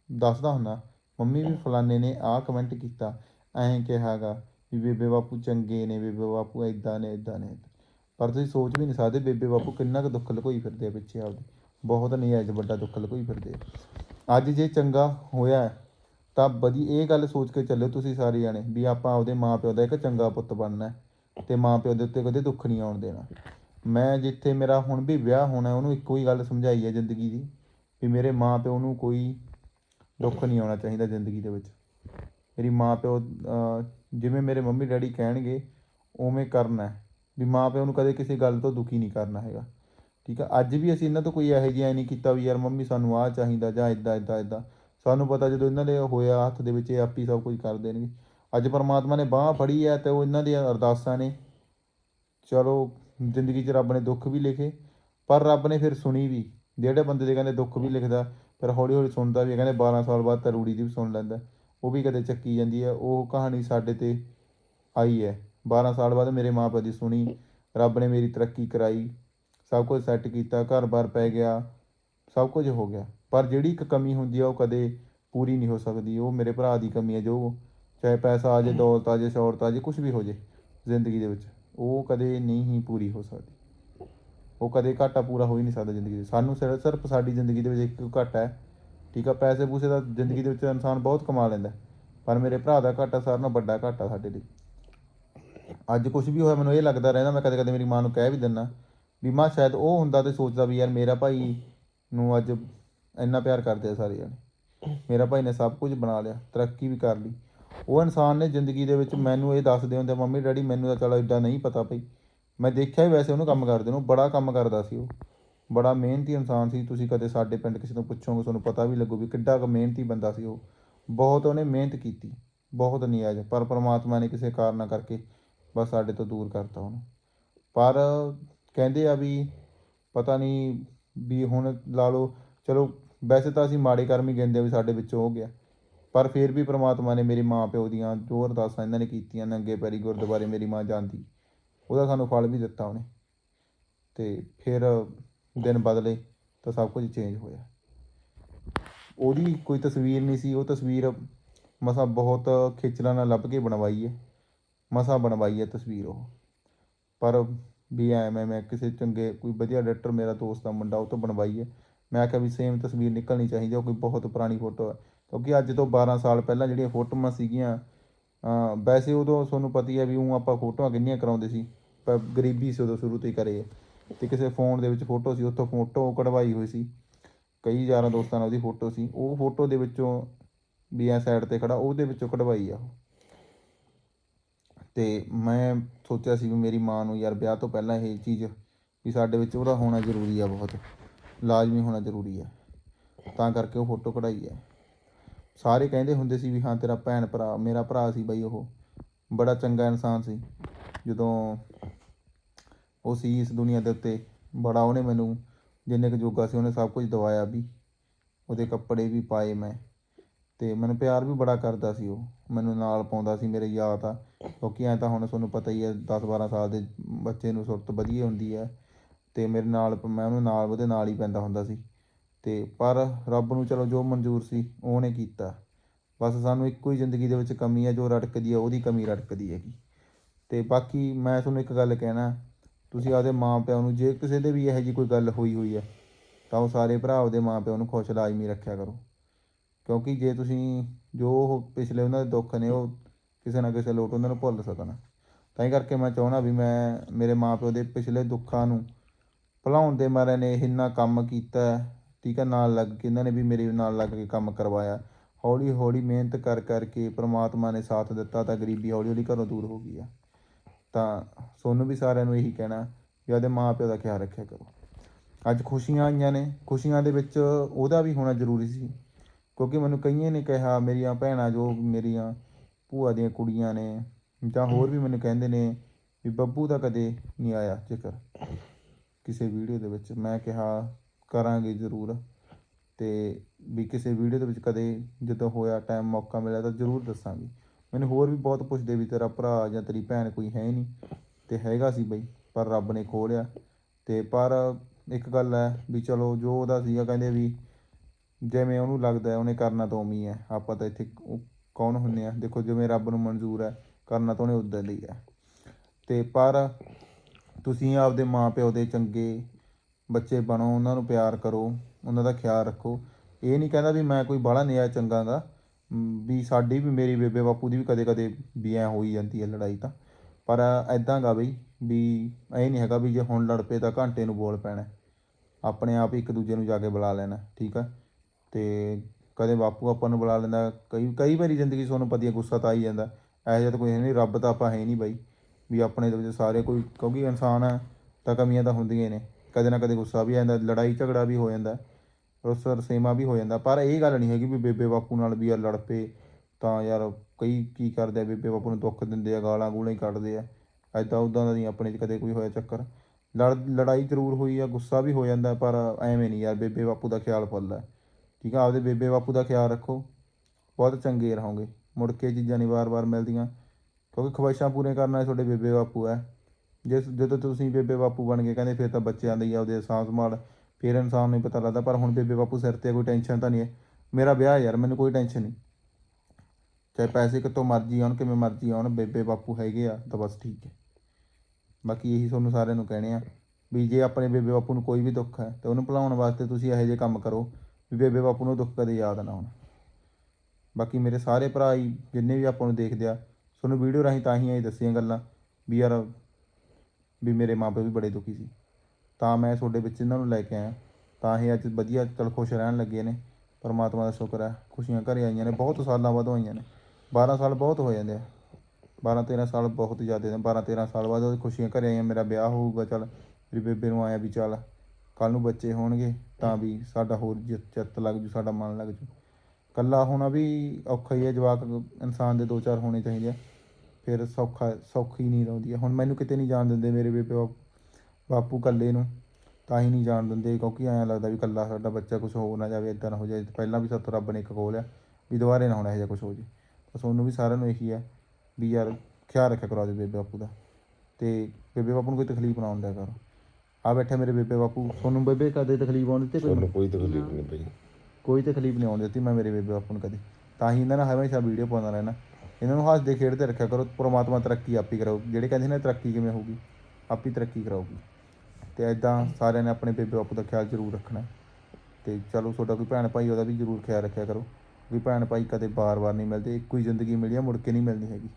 ਦੱਸਦਾ ਹੁੰਦਾ, ਮੰਮੀ ਵੀ ਫਲਾਣੇ ਨੇ ਆਹ ਕਮੈਂਟ ਕੀਤਾ। ਐਂ ਕਿਹਾਗਾ ਵੀ ਬੇਬੇ ਬਾਪੂ ਚੰਗੇ ਨੇ, ਬੇਬੇ ਬਾਪੂ ਐਦਾਂ ਨੇ ਐਦਾਂ ਨੇ। ਪਰ ਤੁਸੀਂ ਸੋਚ ਵੀ ਨਹੀਂ ਸਕਦੇ ਬੇਬੇ ਬਾਪੂ ਕਿੰਨਾ ਕੁ ਦੁੱਖ ਲੁਕੋਈ ਫਿਰਦੇ ਆ ਪਿੱਛੇ ਆਪਦੇ। ਬਹੁਤ ਨਜਾਇਜ਼ ਵੱਡਾ ਦੁੱਖ ਲੁਕੋਈ ਫਿਰਦੇ ਅੱਜ ਜੇ ਚੰਗਾ ਹੋਇਆ ਤਾਂ ਵਧੀ ਇਹ ਗੱਲ ਸੋਚ ਕੇ ਚੱਲਿਓ ਤੁਸੀਂ ਸਾਰੇ ਜਾਣੇ ਵੀ ਆਪਾਂ ਆਪਦੇ ਮਾਪਿਓ ਦਾ ਇੱਕ ਚੰਗਾ ਪੁੱਤ ਬਣਨਾ ਹੈ ਤੇ ਮਾਪਿਓ ਦੇ ਉੱਤੇ ਕਦੇ ਦੁੱਖ ਨਹੀਂ ਆਉਣ ਦੇਣਾ। ਮੈਂ ਜਿੱਥੇ ਮੇਰਾ ਹੁਣ ਵੀ ਵਿਆਹ ਹੋਣਾ ਉਹਨੂੰ ਇੱਕੋ ਹੀ ਗੱਲ ਸਮਝਾਈ ਹੈ ਜ਼ਿੰਦਗੀ ਦੀ ਵੀ ਮੇਰੇ ਮਾਪਿਓ ਨੂੰ ਕੋਈ ਦੁੱਖ ਨਹੀਂ ਆਉਣਾ ਚਾਹੀਦਾ ਜ਼ਿੰਦਗੀ ਦੇ ਵਿੱਚ। ਮੇਰੀ ਮਾਂ ਪਿਓ ਜਿਵੇਂ ਮੇਰੇ ਮੰਮੀ ਡੈਡੀ ਕਹਿਣਗੇ, ਉਵੇਂ ਕਰਨਾ ਵੀ ਮਾਂ ਪਿਓ ਨੂੰ ਕਦੇ ਕਿਸੇ ਗੱਲ ਤੋਂ ਦੁਖੀ ਨਹੀਂ ਕਰਨਾ ਹੈਗਾ। ਠੀਕ ਆ? ਅੱਜ ਵੀ ਅਸੀਂ ਇਹਨਾਂ ਤੋਂ ਕੋਈ ਇਹੋ ਜਿਹਾ ਨਹੀਂ ਕੀਤਾ ਵੀ ਯਾਰ ਮੰਮੀ ਸਾਨੂੰ ਆਹ ਚਾਹੀਦਾ ਜਾਂ ਇਦਾਂ ਇਦਾਂ ਇਦਾਂ ਸਾਨੂੰ ਪਤਾ ਜਦੋਂ ਇਹਨਾਂ ਦੇ ਹੋਇਆ ਹੱਥ ਦੇ ਵਿੱਚ ਇਹ ਆਪੀ ਸਭ ਕੁਝ ਕਰ ਦੇਣਗੇ। ਅੱਜ ਪਰਮਾਤਮਾ ਨੇ ਬਾਹ ਫੜੀ ਹੈ ਤੇ ਉਹ ਇਹਨਾਂ ਦੀਆਂ ਅਰਦਾਸਾਂ ਨੇ। ਚਲੋ, ਜ਼ਿੰਦਗੀ 'ਚ ਰੱਬ ਨੇ ਦੁੱਖ ਵੀ ਲਿਖੇ, ਪਰ ਰੱਬ ਨੇ ਫਿਰ ਸੁਣੀ ਵੀ। ਜਿਹੜੇ ਬੰਦੇ ਦੇ ਕਹਿੰਦੇ ਦੁੱਖ ਵੀ ਲਿਖਦਾ, ਫਿਰ ਹੌਲੀ ਹੌਲੀ ਸੁਣਦਾ ਵੀ ਹੈ। ਕਹਿੰਦੇ 12 ਸਾਲ ਬਾਅਦ ਤਰੂੜੀ ਦੀ ਵੀ ਸੁਣ ਲੈਂਦਾ। ਉਹ ਵੀ ਕਦੇ ਚੱਕੀ ਜਾਂਦੀ ਹੈ। ਉਹ ਕਹਾਣੀ ਸਾਡੇ ਤੇ ਆਈ ਹੈ। 12 ਸਾਲ ਬਾਅਦ ਮੇਰੇ ਮਾਪੇ ਦੀ ਸੁਣੀ। ਰੱਬ ਨੇ ਮੇਰੀ ਤਰੱਕੀ ਕਰਾਈ। ਸਭ ਕੁਝ ਸੈੱਟ ਕੀਤਾ। ਘਰ-ਬਾਰ ਪੈ ਗਿਆ। ਸਭ ਕੁਝ ਹੋ ਗਿਆ। ਪਰ ਜਿਹੜੀ ਇੱਕ ਕਮੀ ਹੁੰਦੀ ਆ ਉਹ ਕਦੇ ਪੂਰੀ ਨਹੀਂ ਹੋ ਸਕਦੀ। ਉਹ ਮੇਰੇ ਭਰਾ ਦੀ ਕਮੀ ਹੈ। ਜੋ ਚਾਹੇ ਪੈਸਾ ਆ ਜੇ ਦੌਲਤ ਆ ਜੇ ਸ਼ੌਹਰਤ ਆ ਜੇ ਕੁਝ ਵੀ ਹੋ ਜਾਏ ਜ਼ਿੰਦਗੀ ਦੇ ਵਿੱਚ, ਉਹ ਕਦੇ ਨਹੀਂ ਹੀ ਪੂਰੀ ਹੋ ਸਕਦੀ। ਉਹ ਕਦੇ ਘਾਟਾ ਪੂਰਾ ਹੋ ਹੀ ਨਹੀਂ ਸਕਦਾ ਜ਼ਿੰਦਗੀ ਦੇ ਸਾਨੂੰ ਸਿਰਫ ਸਿਰਫ ਸਾਡੀ ਜ਼ਿੰਦਗੀ ਦੇ ਵਿੱਚ ਇੱਕ ਘਾਟਾ ਹੈ। ਠੀਕ ਆ, ਪੈਸੇ ਪੂਸੇ ਦਾ ਜ਼ਿੰਦਗੀ ਦੇ ਵਿੱਚ ਇਨਸਾਨ ਬਹੁਤ ਕਮਾ ਲੈਂਦਾ ਪਰ ਮੇਰੇ ਭਰਾ ਦਾ ਘਾਟਾ ਸਾਰਿਆਂ ਨਾਲੋਂ ਵੱਡਾ ਘਾਟਾ ਸਾਡੇ ਲਈ। ਅੱਜ ਕੁਝ ਵੀ ਹੋਇਆ, ਮੈਨੂੰ ਇਹ ਲੱਗਦਾ ਰਹਿੰਦਾ, ਮੈਂ ਕਦੇ ਕਦੇ ਮੇਰੀ ਮਾਂ ਨੂੰ ਕਹਿ ਵੀ ਦਿੰਦਾ ਵੀ ਮਾਂ, ਸ਼ਾਇਦ ਉਹ ਹੁੰਦਾ ਤੇ ਸੋਚਦਾ ਵੀ ਯਾਰ ਮੇਰਾ ਭਾਈ ਨੂੰ ਅੱਜ ਇੰਨਾ ਪਿਆਰ ਕਰਦੇ ਆ ਸਾਰੇ ਜਣੇ। ਮੇਰਾ ਭਾਈ ਨੇ ਸਭ ਕੁਝ ਬਣਾ ਲਿਆ, ਤਰੱਕੀ ਵੀ ਕਰ ਲਈ। ਉਹ ਇਨਸਾਨ ਨੇ ਜ਼ਿੰਦਗੀ ਦੇ ਵਿੱਚ ਮੈਨੂੰ ਇਹ ਦੱਸਦੇ ਹੁੰਦੇ ਮੰਮੀ, ਡੈਡੀ ਮੈਨੂੰ ਤਾਂ ਚਲੋ ਇਦਾਂ ਨਹੀਂ ਪਤਾ ਭਈ ਮੈਂ ਦੇਖਿਆ ਹੀ ਵੈਸੇ ਉਹਨੂੰ ਕੰਮ ਕਰਦੇ ਨੂੰ ਬੜਾ ਕੰਮ ਕਰਦਾ ਸੀ ਉਹ। ਬੜਾ ਮਿਹਨਤੀ ਇਨਸਾਨ ਸੀ। ਤੁਸੀਂ ਕਦੇ ਸਾਡੇ ਪਿੰਡ ਕਿਸੇ ਤੋਂ ਪੁੱਛੋਗੇ, ਤੁਹਾਨੂੰ ਪਤਾ ਵੀ ਲੱਗੂ ਵੀ ਕਿੱਡਾ ਕੁ ਮਿਹਨਤੀ ਬੰਦਾ ਸੀ ਉਹ। ਬਹੁਤ ਉਹਨੇ ਮਿਹਨਤ ਕੀਤੀ, ਬਹੁਤ ਨਿਆਜ ਪਰ ਪ੍ਰਮਾਤਮਾ ਨੇ ਕਿਸੇ ਕਾਰਨਾਂ ਕਰਕੇ ਬਸ ਸਾਡੇ ਤੋਂ ਦੂਰ ਕਰਤਾ ਉਹਨੂੰ। ਪਰ ਕਹਿੰਦੇ ਆ ਵੀ ਪਤਾ ਨਹੀਂ ਵੀ ਹੁਣ ਲਾ ਲਓ, ਚਲੋ ਵੈਸੇ ਤਾਂ ਅਸੀਂ ਮਾੜੇ ਕਰਮ ਹੀ ਕਹਿੰਦੇ ਆ ਵੀ ਸਾਡੇ ਵਿੱਚੋਂ ਹੋ ਗਿਆ। ਪਰ ਫਿਰ ਵੀ ਪ੍ਰਮਾਤਮਾ ਨੇ ਮੇਰੇ ਮਾਂ ਪਿਓ ਦੀਆਂ ਜੋ ਅਰਦਾਸਾਂ ਇਹਨਾਂ ਨੇ ਕੀਤੀਆਂ ਨੰਗੇ ਪੈਰੀ ਗੁਰਦੁਆਰੇ ਮੇਰੀ ਮਾਂ ਜਾਂਦੀ, ਉਹਦਾ ਸਾਨੂੰ ਫਲ ਵੀ ਦਿੱਤਾ ਉਹਨੇ। ਤੇ ਫਿਰ ਦਿਨ ਬਦਲੇ ਤਾਂ ਸਭ ਕੁਝ ਚੇਂਜ ਹੋਇਆ। ਉਹਦੀ ਕੋਈ ਤਸਵੀਰ ਨਹੀਂ ਸੀ, ਉਹ ਤਸਵੀਰ ਮਸਾ ਬਹੁਤ ਖੇਚਲਾਂ ਨਾਲ ਲੱਭ ਕੇ ਬਣਵਾਈ ਹੈ। ਮਸਾ ਬਣਵਾਈ ਹੈ ਤਸਵੀਰ ਉਹ। ਪਰ ਵੀ ਐ ਮੈਂ ਮੈਂ ਕਿਸੇ ਚੰਗੇ, ਕੋਈ ਵਧੀਆ ਡਾਇਰੈਕਟਰ ਮੇਰਾ ਦੋਸਤ ਦਾ ਮੁੰਡਾ ਉਹ ਤੋਂ ਬਣਵਾਈ ਹੈ। ਮੈਂ ਆਖਿਆ ਵੀ ਸੇਮ ਤਸਵੀਰ ਨਿਕਲਣੀ ਚਾਹੀਦੀ ਉਹ ਕੋਈ ਬਹੁਤ ਪੁਰਾਣੀ ਫੋਟੋ ਹੈ। ਕਿਉਂਕਿ ਅੱਜ ਤੋਂ 12 ਸਾਲ ਪਹਿਲਾਂ ਜਿਹੜੀਆਂ ਫੋਟੋਆਂ ਸੀਗੀਆਂ ਵੈਸੇ ਉਦੋਂ ਤੁਹਾਨੂੰ ਪਤਾ ਹੀ ਹੈ ਵੀ ਉਹ ਆਪਾਂ ਫੋਟੋਆਂ ਕਿੰਨੀਆਂ ਕਰਾਉਂਦੇ ਸੀ, ਪਰ ਗਰੀਬੀ ਸੀ ਉਦੋਂ ਸ਼ੁਰੂ ਤੋਂ ਹੀ ਕਰੇ ਤੇ ਕਿਸੇ ਫੋਨ ਦੇ ਵਿੱਚ ਫੋਟੋ ਸੀ, ਉੱਥੋਂ ਫੋਟੋ ਕਢਵਾਈ ਹੋਈ ਸੀ। ਕਈ ਯਾਰਾਂ ਦੋਸਤਾਂ ਨਾਲ ਉਹਦੀ ਫੋਟੋ ਸੀ। ਉਹ ਫੋਟੋ ਦੇ ਵਿੱਚੋਂ ਵੀ ਐ ਸਾਈਡ ਤੇ ਖੜਾ, ਉਹਦੇ ਵਿੱਚੋਂ ਕਢਵਾਈ ਆ ਉਹ। ਤੇ ਮੈਂ ਸੋਚਿਆ ਸੀ ਵੀ ਮੇਰੀ ਮਾਂ ਨੂੰ ਯਾਰ ਵਿਆਹ ਤੋਂ ਪਹਿਲਾਂ ਇਹ ਚੀਜ਼ ਵੀ ਸਾਡੇ ਵਿੱਚ ਉਹਦਾ ਹੋਣਾ ਜ਼ਰੂਰੀ ਆ ਬਹੁਤ, ਲਾਜ਼ਮੀ ਹੋਣਾ ਜ਼ਰੂਰੀ ਆ। ਤਾਂ ਕਰਕੇ ਉਹ ਫੋਟੋ ਕਢਾਈ ਹੈ ਸਾਰੇ ਕਹਿੰਦੇ ਹੁੰਦੇ ਸੀ ਵੀ ਹਾਂ, ਤੇਰਾ ਭੈਣ ਭਰਾ, ਮੇਰਾ ਭਰਾ ਸੀ ਬਈ ਉਹ। ਬੜਾ ਚੰਗਾ ਇਨਸਾਨ ਸੀ। ਜਦੋਂ ਉਹ ਸੀ ਇਸ ਦੁਨੀਆ ਦੇ ਉੱਤੇ। ਬੜਾ ਉਹਨੇ ਮੈਨੂੰ, ਜਿੰਨੇ ਕੁ ਜੋਗਾ ਸੀ ਉਹਨੇ ਸਭ ਕੁਝ ਦਵਾਇਆ ਵੀ। ਉਹਦੇ ਕੱਪੜੇ ਵੀ ਪਾਏ ਮੈਂ। ਤੇ ਮੈਨੂੰ ਪਿਆਰ ਵੀ ਬੜਾ ਕਰਦਾ ਸੀ ਉਹ। ਮੈਨੂੰ ਨਾਲ ਪਾਉਂਦਾ ਸੀ ਮੇਰੇ ਯਾਦ ਆ। ਕਿਉਂਕਿ ਐਂ ਤਾਂ ਹੁਣ ਤੁਹਾਨੂੰ ਪਤਾ ਹੀ ਹੈ 10 12 ਸਾਲ ਦੇ ਬੱਚੇ ਨੂੰ ਸੁਰਤ ਵਧੀਆ ਹੁੰਦੀ ਹੈ ਤੇ ਮੇਰੇ ਨਾਲ, ਮੈਂ ਉਹਨੂੰ ਨਾਲ, ਉਹਦੇ ਨਾਲ ਹੀ ਪੈਂਦਾ ਹੁੰਦਾ ਸੀ। ਤੇ ਪਰ ਰੱਬ ਨੂੰ ਚਲੋ ਜੋ ਮਨਜ਼ੂਰ ਸੀ, ਉਹਨੇ ਕੀਤਾ। ਬਸ ਸਾਨੂੰ ਇੱਕੋ ਹੀ ਜ਼ਿੰਦਗੀ ਦੇ ਵਿੱਚ ਕਮੀ ਹੈ ਜੋ ਰੜਕਦੀ ਹੈ ਉਹਦੀ ਕਮੀ ਰੜਕਦੀ ਹੈਗੀ। ਤੇ ਬਾਕੀ ਮੈਂ ਤੁਹਾਨੂੰ ਇੱਕ ਗੱਲ ਕਹਿਣਾ ਤੁਸੀਂ ਆਪਦੇ ਮਾਂ ਪਿਓ ਨੂੰ, ਜੇ ਕਿਸੇ ਦੇ ਵੀ ਇਹੋ ਜਿਹੀ ਕੋਈ ਗੱਲ ਹੋਈ ਹੋਈ ਹੈ, ਤਾਂ ਉਹ ਸਾਰੇ ਭਰਾ ਆਪਦੇ ਮਾਂ ਪਿਓ ਨੂੰ ਖੁਸ਼ ਲਾਜ਼ਮੀ ਰੱਖਿਆ ਕਰੋ। ਕਿਉਂਕਿ ਜੇ ਤੁਸੀਂ ਜੋ ਉਹ ਪਿਛਲੇ ਉਹਨਾਂ ਦੇ ਦੁੱਖ ਨੇ, ਉਹ ਕਿਸੇ ਨਾ ਕਿਸੇ ਲੋਟ ਉਹਨਾਂ ਨੂੰ ਭੁੱਲ ਸਕਣ। ਤਾਂ ਹੀ ਕਰਕੇ ਮੈਂ ਚਾਹੁੰਦਾ ਵੀ ਮੈਂ ਮੇਰੇ ਮਾਂ ਪਿਓ ਦੇ ਪਿਛਲੇ ਦੁੱਖਾਂ ਨੂੰ ਭੁਲਾਉਣ ਦੇ ਮਾਰੇ ਨੇ ਇੰਨਾ ਕੰਮ ਕੀਤਾ, ਠੀਕ ਹੈ, ਨਾਲ ਲੱਗ ਕੇ ਇਹਨਾਂ ਨੇ ਵੀ ਮੇਰੇ ਨਾਲ ਲੱਗ ਕੇ ਕੰਮ ਕਰਵਾਇਆ। ਹੌਲੀ ਹੌਲੀ ਮਿਹਨਤ ਕਰ ਕਰਕੇ ਪ੍ਰਮਾਤਮਾ ਨੇ ਸਾਥ ਦਿੱਤਾ ਤਾਂ ਗਰੀਬੀ ਹੌਲੀ ਹੌਲੀ ਘਰੋਂ ਦੂਰ ਹੋ ਗਈ ਆ। ਤਾਂ ਸੋਨੂੰ ਵੀ ਸਾਰਿਆਂ ਨੂੰ ਇਹੀ ਕਹਿਣਾ ਵੀ ਉਹਦੇ ਮਾਂ ਪਿਓ ਦਾ ਖਿਆਲ ਰੱਖਿਆ ਕਰੋ। ਅੱਜ ਖੁਸ਼ੀਆਂ ਆਈਆਂ ਨੇ, ਖੁਸ਼ੀਆਂ ਦੇ ਵਿੱਚ ਉਹਦਾ ਵੀ ਹੋਣਾ ਜ਼ਰੂਰੀ ਸੀ। ਕਿਉਂਕਿ ਮੈਨੂੰ ਕਈਆਂ ਨੇ ਕਿਹਾ, ਮੇਰੀਆਂ ਭੈਣਾਂ ਜੋ ਮੇਰੀਆਂ ਭੂਆ ਦੀਆਂ ਕੁੜੀਆਂ ਨੇ, ਜਾਂ ਹੋਰ ਵੀ ਮੈਨੂੰ ਕਹਿੰਦੇ ਨੇ ਵੀ ਬੱਬੂ ਦਾ ਕਦੇ ਨਹੀਂ ਆਇਆ ਜ਼ਿਕਰ। ਕਿਸੇ ਵੀਡੀਓ ਦੇ ਵਿੱਚ ਮੈਂ ਕਿਹਾ, ਕਰਾਂਗੇ ਜ਼ਰੂਰ। ਤੇ ਵੀ ਕਿਸੇ ਵੀਡੀਓ ਦੇ ਵਿੱਚ ਕਦੇ ਜਦੋਂ ਹੋਇਆ ਟਾਈਮ ਮੌਕਾ ਮਿਲਿਆ ਤਾਂ ਜ਼ਰੂਰ ਦੱਸਾਂਗੇ। ਮੈਨੂੰ ਹੋਰ ਵੀ ਬਹੁਤ ਪੁੱਛਦੇ ਵੀ ਤੇਰਾ ਭਰਾ ਜਾਂ ਤੇਰੀ ਭੈਣ ਕੋਈ ਹੈ ਨਹੀਂ ਤੇ ਹੈਗਾ ਸੀ ਬਈ, ਪਰ ਰੱਬ ਨੇ ਖੋਲਿਆ। ਤੇ ਪਰ ਇੱਕ ਗੱਲ ਹੈ ਵੀ ਚਲੋ ਜੋ ਉਹਦਾ ਸੀਗਾ ਕਹਿੰਦੇ ਵੀ ਜਿਵੇਂ ਉਹਨੂੰ ਲੱਗਦਾ ਉਹਨੇ ਕਰਨਾ ਤਾਂ ਉਵੇਂ ਹੈ ਆਪਾਂ ਤਾਂ ਇੱਥੇ ਕੌਣ ਹੁੰਨੇ ਆ? ਦੇਖੋ ਜਿਵੇਂ ਰੱਬ ਨੂੰ ਮਨਜ਼ੂਰ ਹੈ, ਕਰਨਾ ਤਾਂ ਉਹਨੇ ਉਦਾਂ ਲਈ ਹੈ ਤੇ ਪਰ ਤੁਸੀਂ ਆਪਦੇ ਮਾਪਿਓ ਦੇ ਚੰਗੇ ਬੱਚੇ ਬਣੋ, ਉਹਨਾਂ ਨੂੰ ਪਿਆਰ ਕਰੋ, ਉਹਨਾਂ ਦਾ ਖਿਆਲ ਰੱਖੋ। ਇਹ ਨਹੀਂ ਕਹਿੰਦਾ ਵੀ ਮੈਂ ਕੋਈ ਬਾਹਲਾ ਨਿਆ ਚੰਗਾਗਾ ਵੀ ਸਾਡੀ ਵੀ ਮੇਰੀ ਬੇਬੇ ਬਾਪੂ ਦੀ ਵੀ ਕਦੇ ਕਦੇ ਵੀ ਐ ਹੋਈ ਜਾਂਦੀ ਹੈ ਲੜਾਈ ਤਾਂ। ਪਰ ਐਦਾਂ ਗਾ ਬਈ ਵੀ ਇਹ ਨਹੀਂ ਹੈਗਾ ਵੀ ਜੇ ਹੁਣ ਲੜ ਪਏ ਤਾਂ ਘੰਟੇ ਨੂੰ ਬੋਲ ਪੈਣਾ। ਆਪਣੇ ਆਪ ਇੱਕ ਦੂਜੇ ਨੂੰ ਜਾ ਕੇ ਬੁਲਾ ਲੈਣਾ, ਠੀਕ ਆ? ਤੇ ਕਦੇ ਬਾਪੂ ਆਪਾਂ ਨੂੰ ਬੁਲਾ ਲੈਂਦਾ, ਕਈ ਕਈ ਵਾਰੀ ਜ਼ਿੰਦਗੀ 'ਚ ਤੁਹਾਨੂੰ ਪਤਾ ਗੁੱਸਾ ਤਾਂ ਆਈ ਜਾਂਦਾ। ਇਹੋ ਜਿਹਾ ਤਾਂ ਕੋਈ ਨਹੀਂ, ਰੱਬ ਤਾਂ ਆਪਾਂ ਹੈ ਨਹੀਂ ਬਾਈ। ਵੀ ਆਪਣੇ ਦੇ ਵਿੱਚ ਸਾਰੇ ਕੋਈ, ਕਿਉਂਕਿ ਇਨਸਾਨ ਆ ਤਾਂ ਕਮੀਆਂ ਤਾਂ ਹੁੰਦੀਆਂ ਨੇ। ਕਦੇ ਨਾ ਕਦੇ ਗੁੱਸਾ ਵੀ ਆ ਜਾਂਦਾ, ਲੜਾਈ ਝਗੜਾ ਵੀ ਹੋ ਜਾਂਦਾ। ਰੁੱਸ ਰਸੇਮਾ ਵੀ ਹੋ ਜਾਂਦਾ। ਪਰ ਇਹ ਗੱਲ ਨਹੀਂ ਹੈਗੀ ਵੀ ਬੇਬੇ ਬਾਪੂ ਨਾਲ ਵੀ ਯਾਰ ਲੜ ਪਏ। ਤਾਂ ਯਾਰ ਕਈ ਕੀ ਕਰਦੇ ਆ, ਬੇਬੇ ਬਾਪੂ ਨੂੰ ਦੁੱਖ ਦਿੰਦੇ ਆ, ਗਾਲਾਂ ਗੂਲਾਂ ਹੀ ਕੱਢਦੇ ਆ। ਐਦਾਂ ਉਦਾਂ ਦਾ ਨਹੀਂ, ਆਪਣੇ 'ਚ ਕਦੇ ਕੋਈ ਹੋਇਆ ਚੱਕਰ। ਲੜ, ਲੜਾਈ ਜ਼ਰੂਰ ਹੋਈ ਆ, ਗੁੱਸਾ ਵੀ ਹੋ ਜਾਂਦਾ, ਪਰ ਐਵੇਂ ਨਹੀਂ ਯਾਰ, ਬੇਬੇ ਬਾਪੂ ਦਾ ਖਿਆਲ ਫੁੱਲ ਠੀਕ ਆ, ਆਪਦੇ ਬੇਬੇ ਬਾਪੂ ਦਾ ਖਿਆਲ ਰੱਖੋ। ਬਹੁਤ ਚੰਗੇ ਰਹੋਗੇ। ਮੁੜ ਕੇ ਚੀਜ਼ਾਂ ਨਹੀਂ ਵਾਰ-ਵਾਰ ਮਿਲਦੀਆਂ। ਕਿਉਂਕਿ ਖਵਾਇਸ਼ਾਂ ਪੂਰੀਆਂ ਕਰਨ ਵਾਲੇ ਤੁਹਾਡੇ ਬੇਬੇ ਬਾਪੂ ਹੈ ਜੇ ਜਦੋਂ ਤੁਸੀਂ ਬੇਬੇ ਬਾਪੂ ਬਣ ਗਏ, ਕਹਿੰਦੇ ਫਿਰ ਤਾਂ ਬੱਚਿਆਂ ਦੀ ਆ ਉਹਦੇ ਸਾਂਭ ਸੰਭਾਲ ਫਿਰ ਇਨਸਾਨ ਨੂੰ ਪਤਾ ਲੱਗਦਾ, ਪਰ ਹੁਣ ਬੇਬੇ ਬਾਪੂ ਸਿਰ ਤੇ ਕੋਈ ਟੈਨਸ਼ਨ ਤਾਂ ਨਹੀਂ ਹੈ। ਮੇਰਾ ਵਿਆਹ ਯਾਰ, ਮੈਨੂੰ ਕੋਈ ਟੈਨਸ਼ਨ ਨਹੀਂ। ਚਾਹੇ ਪੈਸੇ ਕਿਤੋਂ ਮਰਜ਼ੀ ਆਉਣ, ਕਿਵੇਂ ਮਰਜ਼ੀ ਆਉਣ, ਬੇਬੇ ਬਾਪੂ ਹੈਗੇ ਆ, ਤਾਂ ਬਸ ਠੀਕ ਹੈ। ਬਾਕੀ ਇਹੀ ਤੁਹਾਨੂੰ ਸਾਰਿਆਂ ਨੂੰ ਕਹਿਣੇ ਆ ਵੀ ਜੇ ਆਪਣੇ ਬੇਬੇ ਬਾਪੂ ਨੂੰ ਕੋਈ ਵੀ ਦੁੱਖ ਹੈ, ਤਾਂ ਉਹਨੂੰ ਭੁਲਾਉਣ ਵਾਸਤੇ ਤੁਸੀਂ ਇਹੋ ਜਿਹੇ ਕੰਮ ਕਰੋ ਵੀ ਬੇਬੇ ਬਾਪੂ ਨੂੰ ਦੁੱਖ ਕਦੇ ਯਾਦ ਨਾ ਹੋਣਾ ਬਾਕੀ ਮੇਰੇ ਸਾਰੇ ਭਰਾ ਹੀ, ਜਿੰਨੇ ਵੀ ਆਪਾਂ ਨੂੰ ਦੇਖਦੇ ਆ, ਤੁਹਾਨੂੰ ਵੀਡੀਓ ਰਾਹੀਂ ਤਾਂ ਹੀ ਆਈ ਦੱਸੀਆਂ ਗੱਲਾਂ ਵੀ ਯਾਰ ਵੀ ਮੇਰੇ ਮਾਪੇ ਵੀ ਬੜੇ ਦੁਖੀ ਸੀ। ਤਾਂ ਮੈਂ ਤੁਹਾਡੇ ਵਿੱਚ ਇਹਨਾਂ ਨੂੰ ਲੈ ਕੇ ਆਇਆ। ਤਾਂ ਇਹ ਅੱਜ ਵਧੀਆ, ਚਲ ਖੁਸ਼ ਰਹਿਣ ਲੱਗੇ ਨੇ। ਪਰਮਾਤਮਾ ਦਾ ਸ਼ੁਕਰ ਹੈ, ਖੁਸ਼ੀਆਂ ਘਰੇ ਆਈਆਂ ਨੇ। ਬਹੁਤ ਸਾਲਾਂ ਬਾਅਦ ਹੋਈਆਂ ਨੇ। 12 ਸਾਲ ਬਹੁਤ ਹੋ ਜਾਂਦੇ ਆ। 12 13 ਸਾਲ ਬਹੁਤ ਜ਼ਿਆਦਾ ਨੇ। 12 13 ਸਾਲ ਬਾਅਦ ਉਹ ਖੁਸ਼ੀਆਂ ਘਰੇ ਆਈਆਂ। ਮੇਰਾ ਵਿਆਹ ਹੋਊਗਾ, ਚਲ ਮੇਰੀ ਬੇਬੇ ਨੂੰ ਆਇਆ ਵੀ ਚੱਲ ਕੱਲ ਨੂੰ ਬੱਚੇ ਹੋਣਗੇ, ਤਾਂ ਵੀ ਸਾਡਾ ਹੋਰ ਜਿ- ਚਿੱਤ ਲੱਗ ਜੂ, ਸਾਡਾ ਮਨ ਲੱਗ ਜੂ। ਕੱਲਾ ਹੋਣਾ ਵੀ ਔਖਾ ਹੀ ਹੈ। ਜਵਾਕ ਇਨਸਾਨ ਦੇ ਦੋ ਚਾਰ ਹੋਣੇ ਚਾਹੀਦੇ ਆ। ਫਿਰ ਸੌਖਾ, ਸੌਖੀ ਨਹੀਂ ਰਹਿੰਦੀ ਹੁਣ ਮੈਨੂੰ ਕਿਤੇ ਨਹੀਂ ਜਾਣ ਦਿੰਦੇ ਮੇਰੇ ਬੇਬੇ ਬਾਪ- ਕੱਲੇ ਨੂੰ ਤਾਂ ਹੀ ਨਹੀਂ ਜਾਣ ਦਿੰਦੇ ਕਿਉਂਕਿ ਐਂ ਲੱਗਦਾ ਵੀ ਕੱਲਾ ਸਾਡਾ ਬੱਚਾ ਕੁਝ ਹੋ ਨਾ ਜਾਵੇ ਇਦਾਂ ਨਾ ਹੋ ਜਾਏ। ਪਹਿਲਾਂ ਵੀ ਸਾਤੋਂ ਰੱਬ ਨੇ ਇੱਕ ਖੋਲਿਆ ਵੀ ਦੁਬਾਰੇ ਨਾ ਹੁਣ ਇਹੋ ਜਿਹਾ ਕੁਝ ਹੋ ਜੇ। ਬਸ ਉਹਨੂੰ ਵੀ ਸਾਰਿਆਂ ਨੂੰ ਇਹੀ ਹੈ ਵੀ ਯਾਰ ਖਿਆਲ ਰੱਖਿਆ ਕਰੋ ਆਪਦੇ ਬੇਬੇ ਬਾਪੂ ਦਾ। ਤੇ ਬੇਬੇ ਬਾਪੂ ਨੂੰ ਕੋਈ ਤਕਲੀਫ ਨਾ ਆਉਂਦਾ ਕਰੋ। ਆ ਬੈਠੇ ਮੇਰੇ ਬੇਬੇ ਬਾਪੂ। ਤੁਹਾਨੂੰ ਬੇਬੇ ਕਦੇ ਤਕਲੀਫ ਆਉਣ ਦਿੱਤੀ ਕੋਈ? ਤੁਹਾਨੂੰ ਕੋਈ ਤਕਲੀਫ ਨਹੀਂ ਪਈ ਕੋਈ ਤਕਲੀਫ ਨਹੀਂ ਆਉਣ ਦਿੱਤੀ ਮੈਂ ਮੇਰੇ ਬੇਬੇ ਬਾਪੂ ਨੂੰ ਕਦੇ। ਤਾਂ ਹੀ ਇਹਨਾਂ ਨਾਲ ਹਮੇਸ਼ਾ ਵੀਡੀਓ ਪਾਉਂਦਾ ਰਹਿਣਾ। ਇਹਨਾਂ ਨੂੰ ਹੱਸਦੇ ਖੇਡਦੇ ਰੱਖਿਆ ਕਰੋ। ਪ੍ਰਮਾਤਮਾ ਤਰੱਕੀ ਆਪੀ ਕਰਾਓ ਜਿਹੜੇ ਕਹਿੰਦੇ ਨੇ ਤਰੱਕੀ ਕਿਵੇਂ ਹੋਊਗੀ ਆਪੀ ਤਰੱਕੀ ਕਰਾਊਗੀ। ਤੇ ਐਦਾਂ ਸਾਰਿਆਂ ਨੇ ਆਪਣੇ ਬੇਬੇ ਬਾਪੂ ਦਾ ਖਿਆਲ ਜ਼ਰੂਰ ਰੱਖਣਾ ਤੇ ਚਲੋ ਤੁਹਾਡਾ ਕੋਈ ਭੈਣ ਭਾਈ, ਉਹਦਾ ਵੀ ਜ਼ਰੂਰ ਖਿਆਲ ਰੱਖਿਆ ਕਰੋ ਵੀ ਭੈਣ ਭਾਈ ਕਦੇ ਬਾਰ-ਬਾਰ ਨਹੀਂ ਮਿਲਦੇ, ਇੱਕੋ ਹੀ ਜ਼ਿੰਦਗੀ ਮਿਲੀ ਆ, ਮੁੜ ਕੇ ਨਹੀਂ ਮਿਲਣੀ ਹੈਗੀ।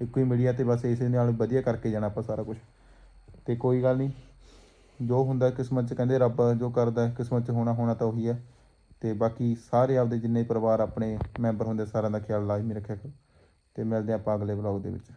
ਇੱਕੋ ਹੀ ਮਿਲੀ ਆ ਤੇ ਬਸ ਇਸੇ ਨਾਲ ਵਧੀਆ ਕਰਕੇ ਜਾਣਾ ਆਪਾਂ ਸਾਰਾ ਕੁਝ ਤੇ ਕੋਈ ਗੱਲ ਨਹੀਂ, ਜੋ ਹੁੰਦਾ ਕਿਸਮਤ 'ਚ ਕਹਿੰਦੇ ਰੱਬ ਜੋ ਕਰਦਾ ਕਿਸਮਤ 'ਚ ਹੋਣਾ ਹੋਣਾ ਤਾਂ ਉਹੀ ਹੈ ਤੇ ਬਾਕੀ ਸਾਰੇ ਆਪਦੇ ਜਿੰਨੇ ਪਰਿਵਾਰ ਆਪਣੇ ਮੈਂਬਰ ਹੁੰਦੇ ਸਾਰਿਆਂ ਦਾ ਖਿਆਲ ਲਾਜ਼ਮੀ ਰੱਖਿਆ ਕਰੋ। ਤੇ ਮਿਲਦੇ ਆਪਾਂ ਅਗਲੇ ਵਲੌਗ ਦੇ ਵਿੱਚ।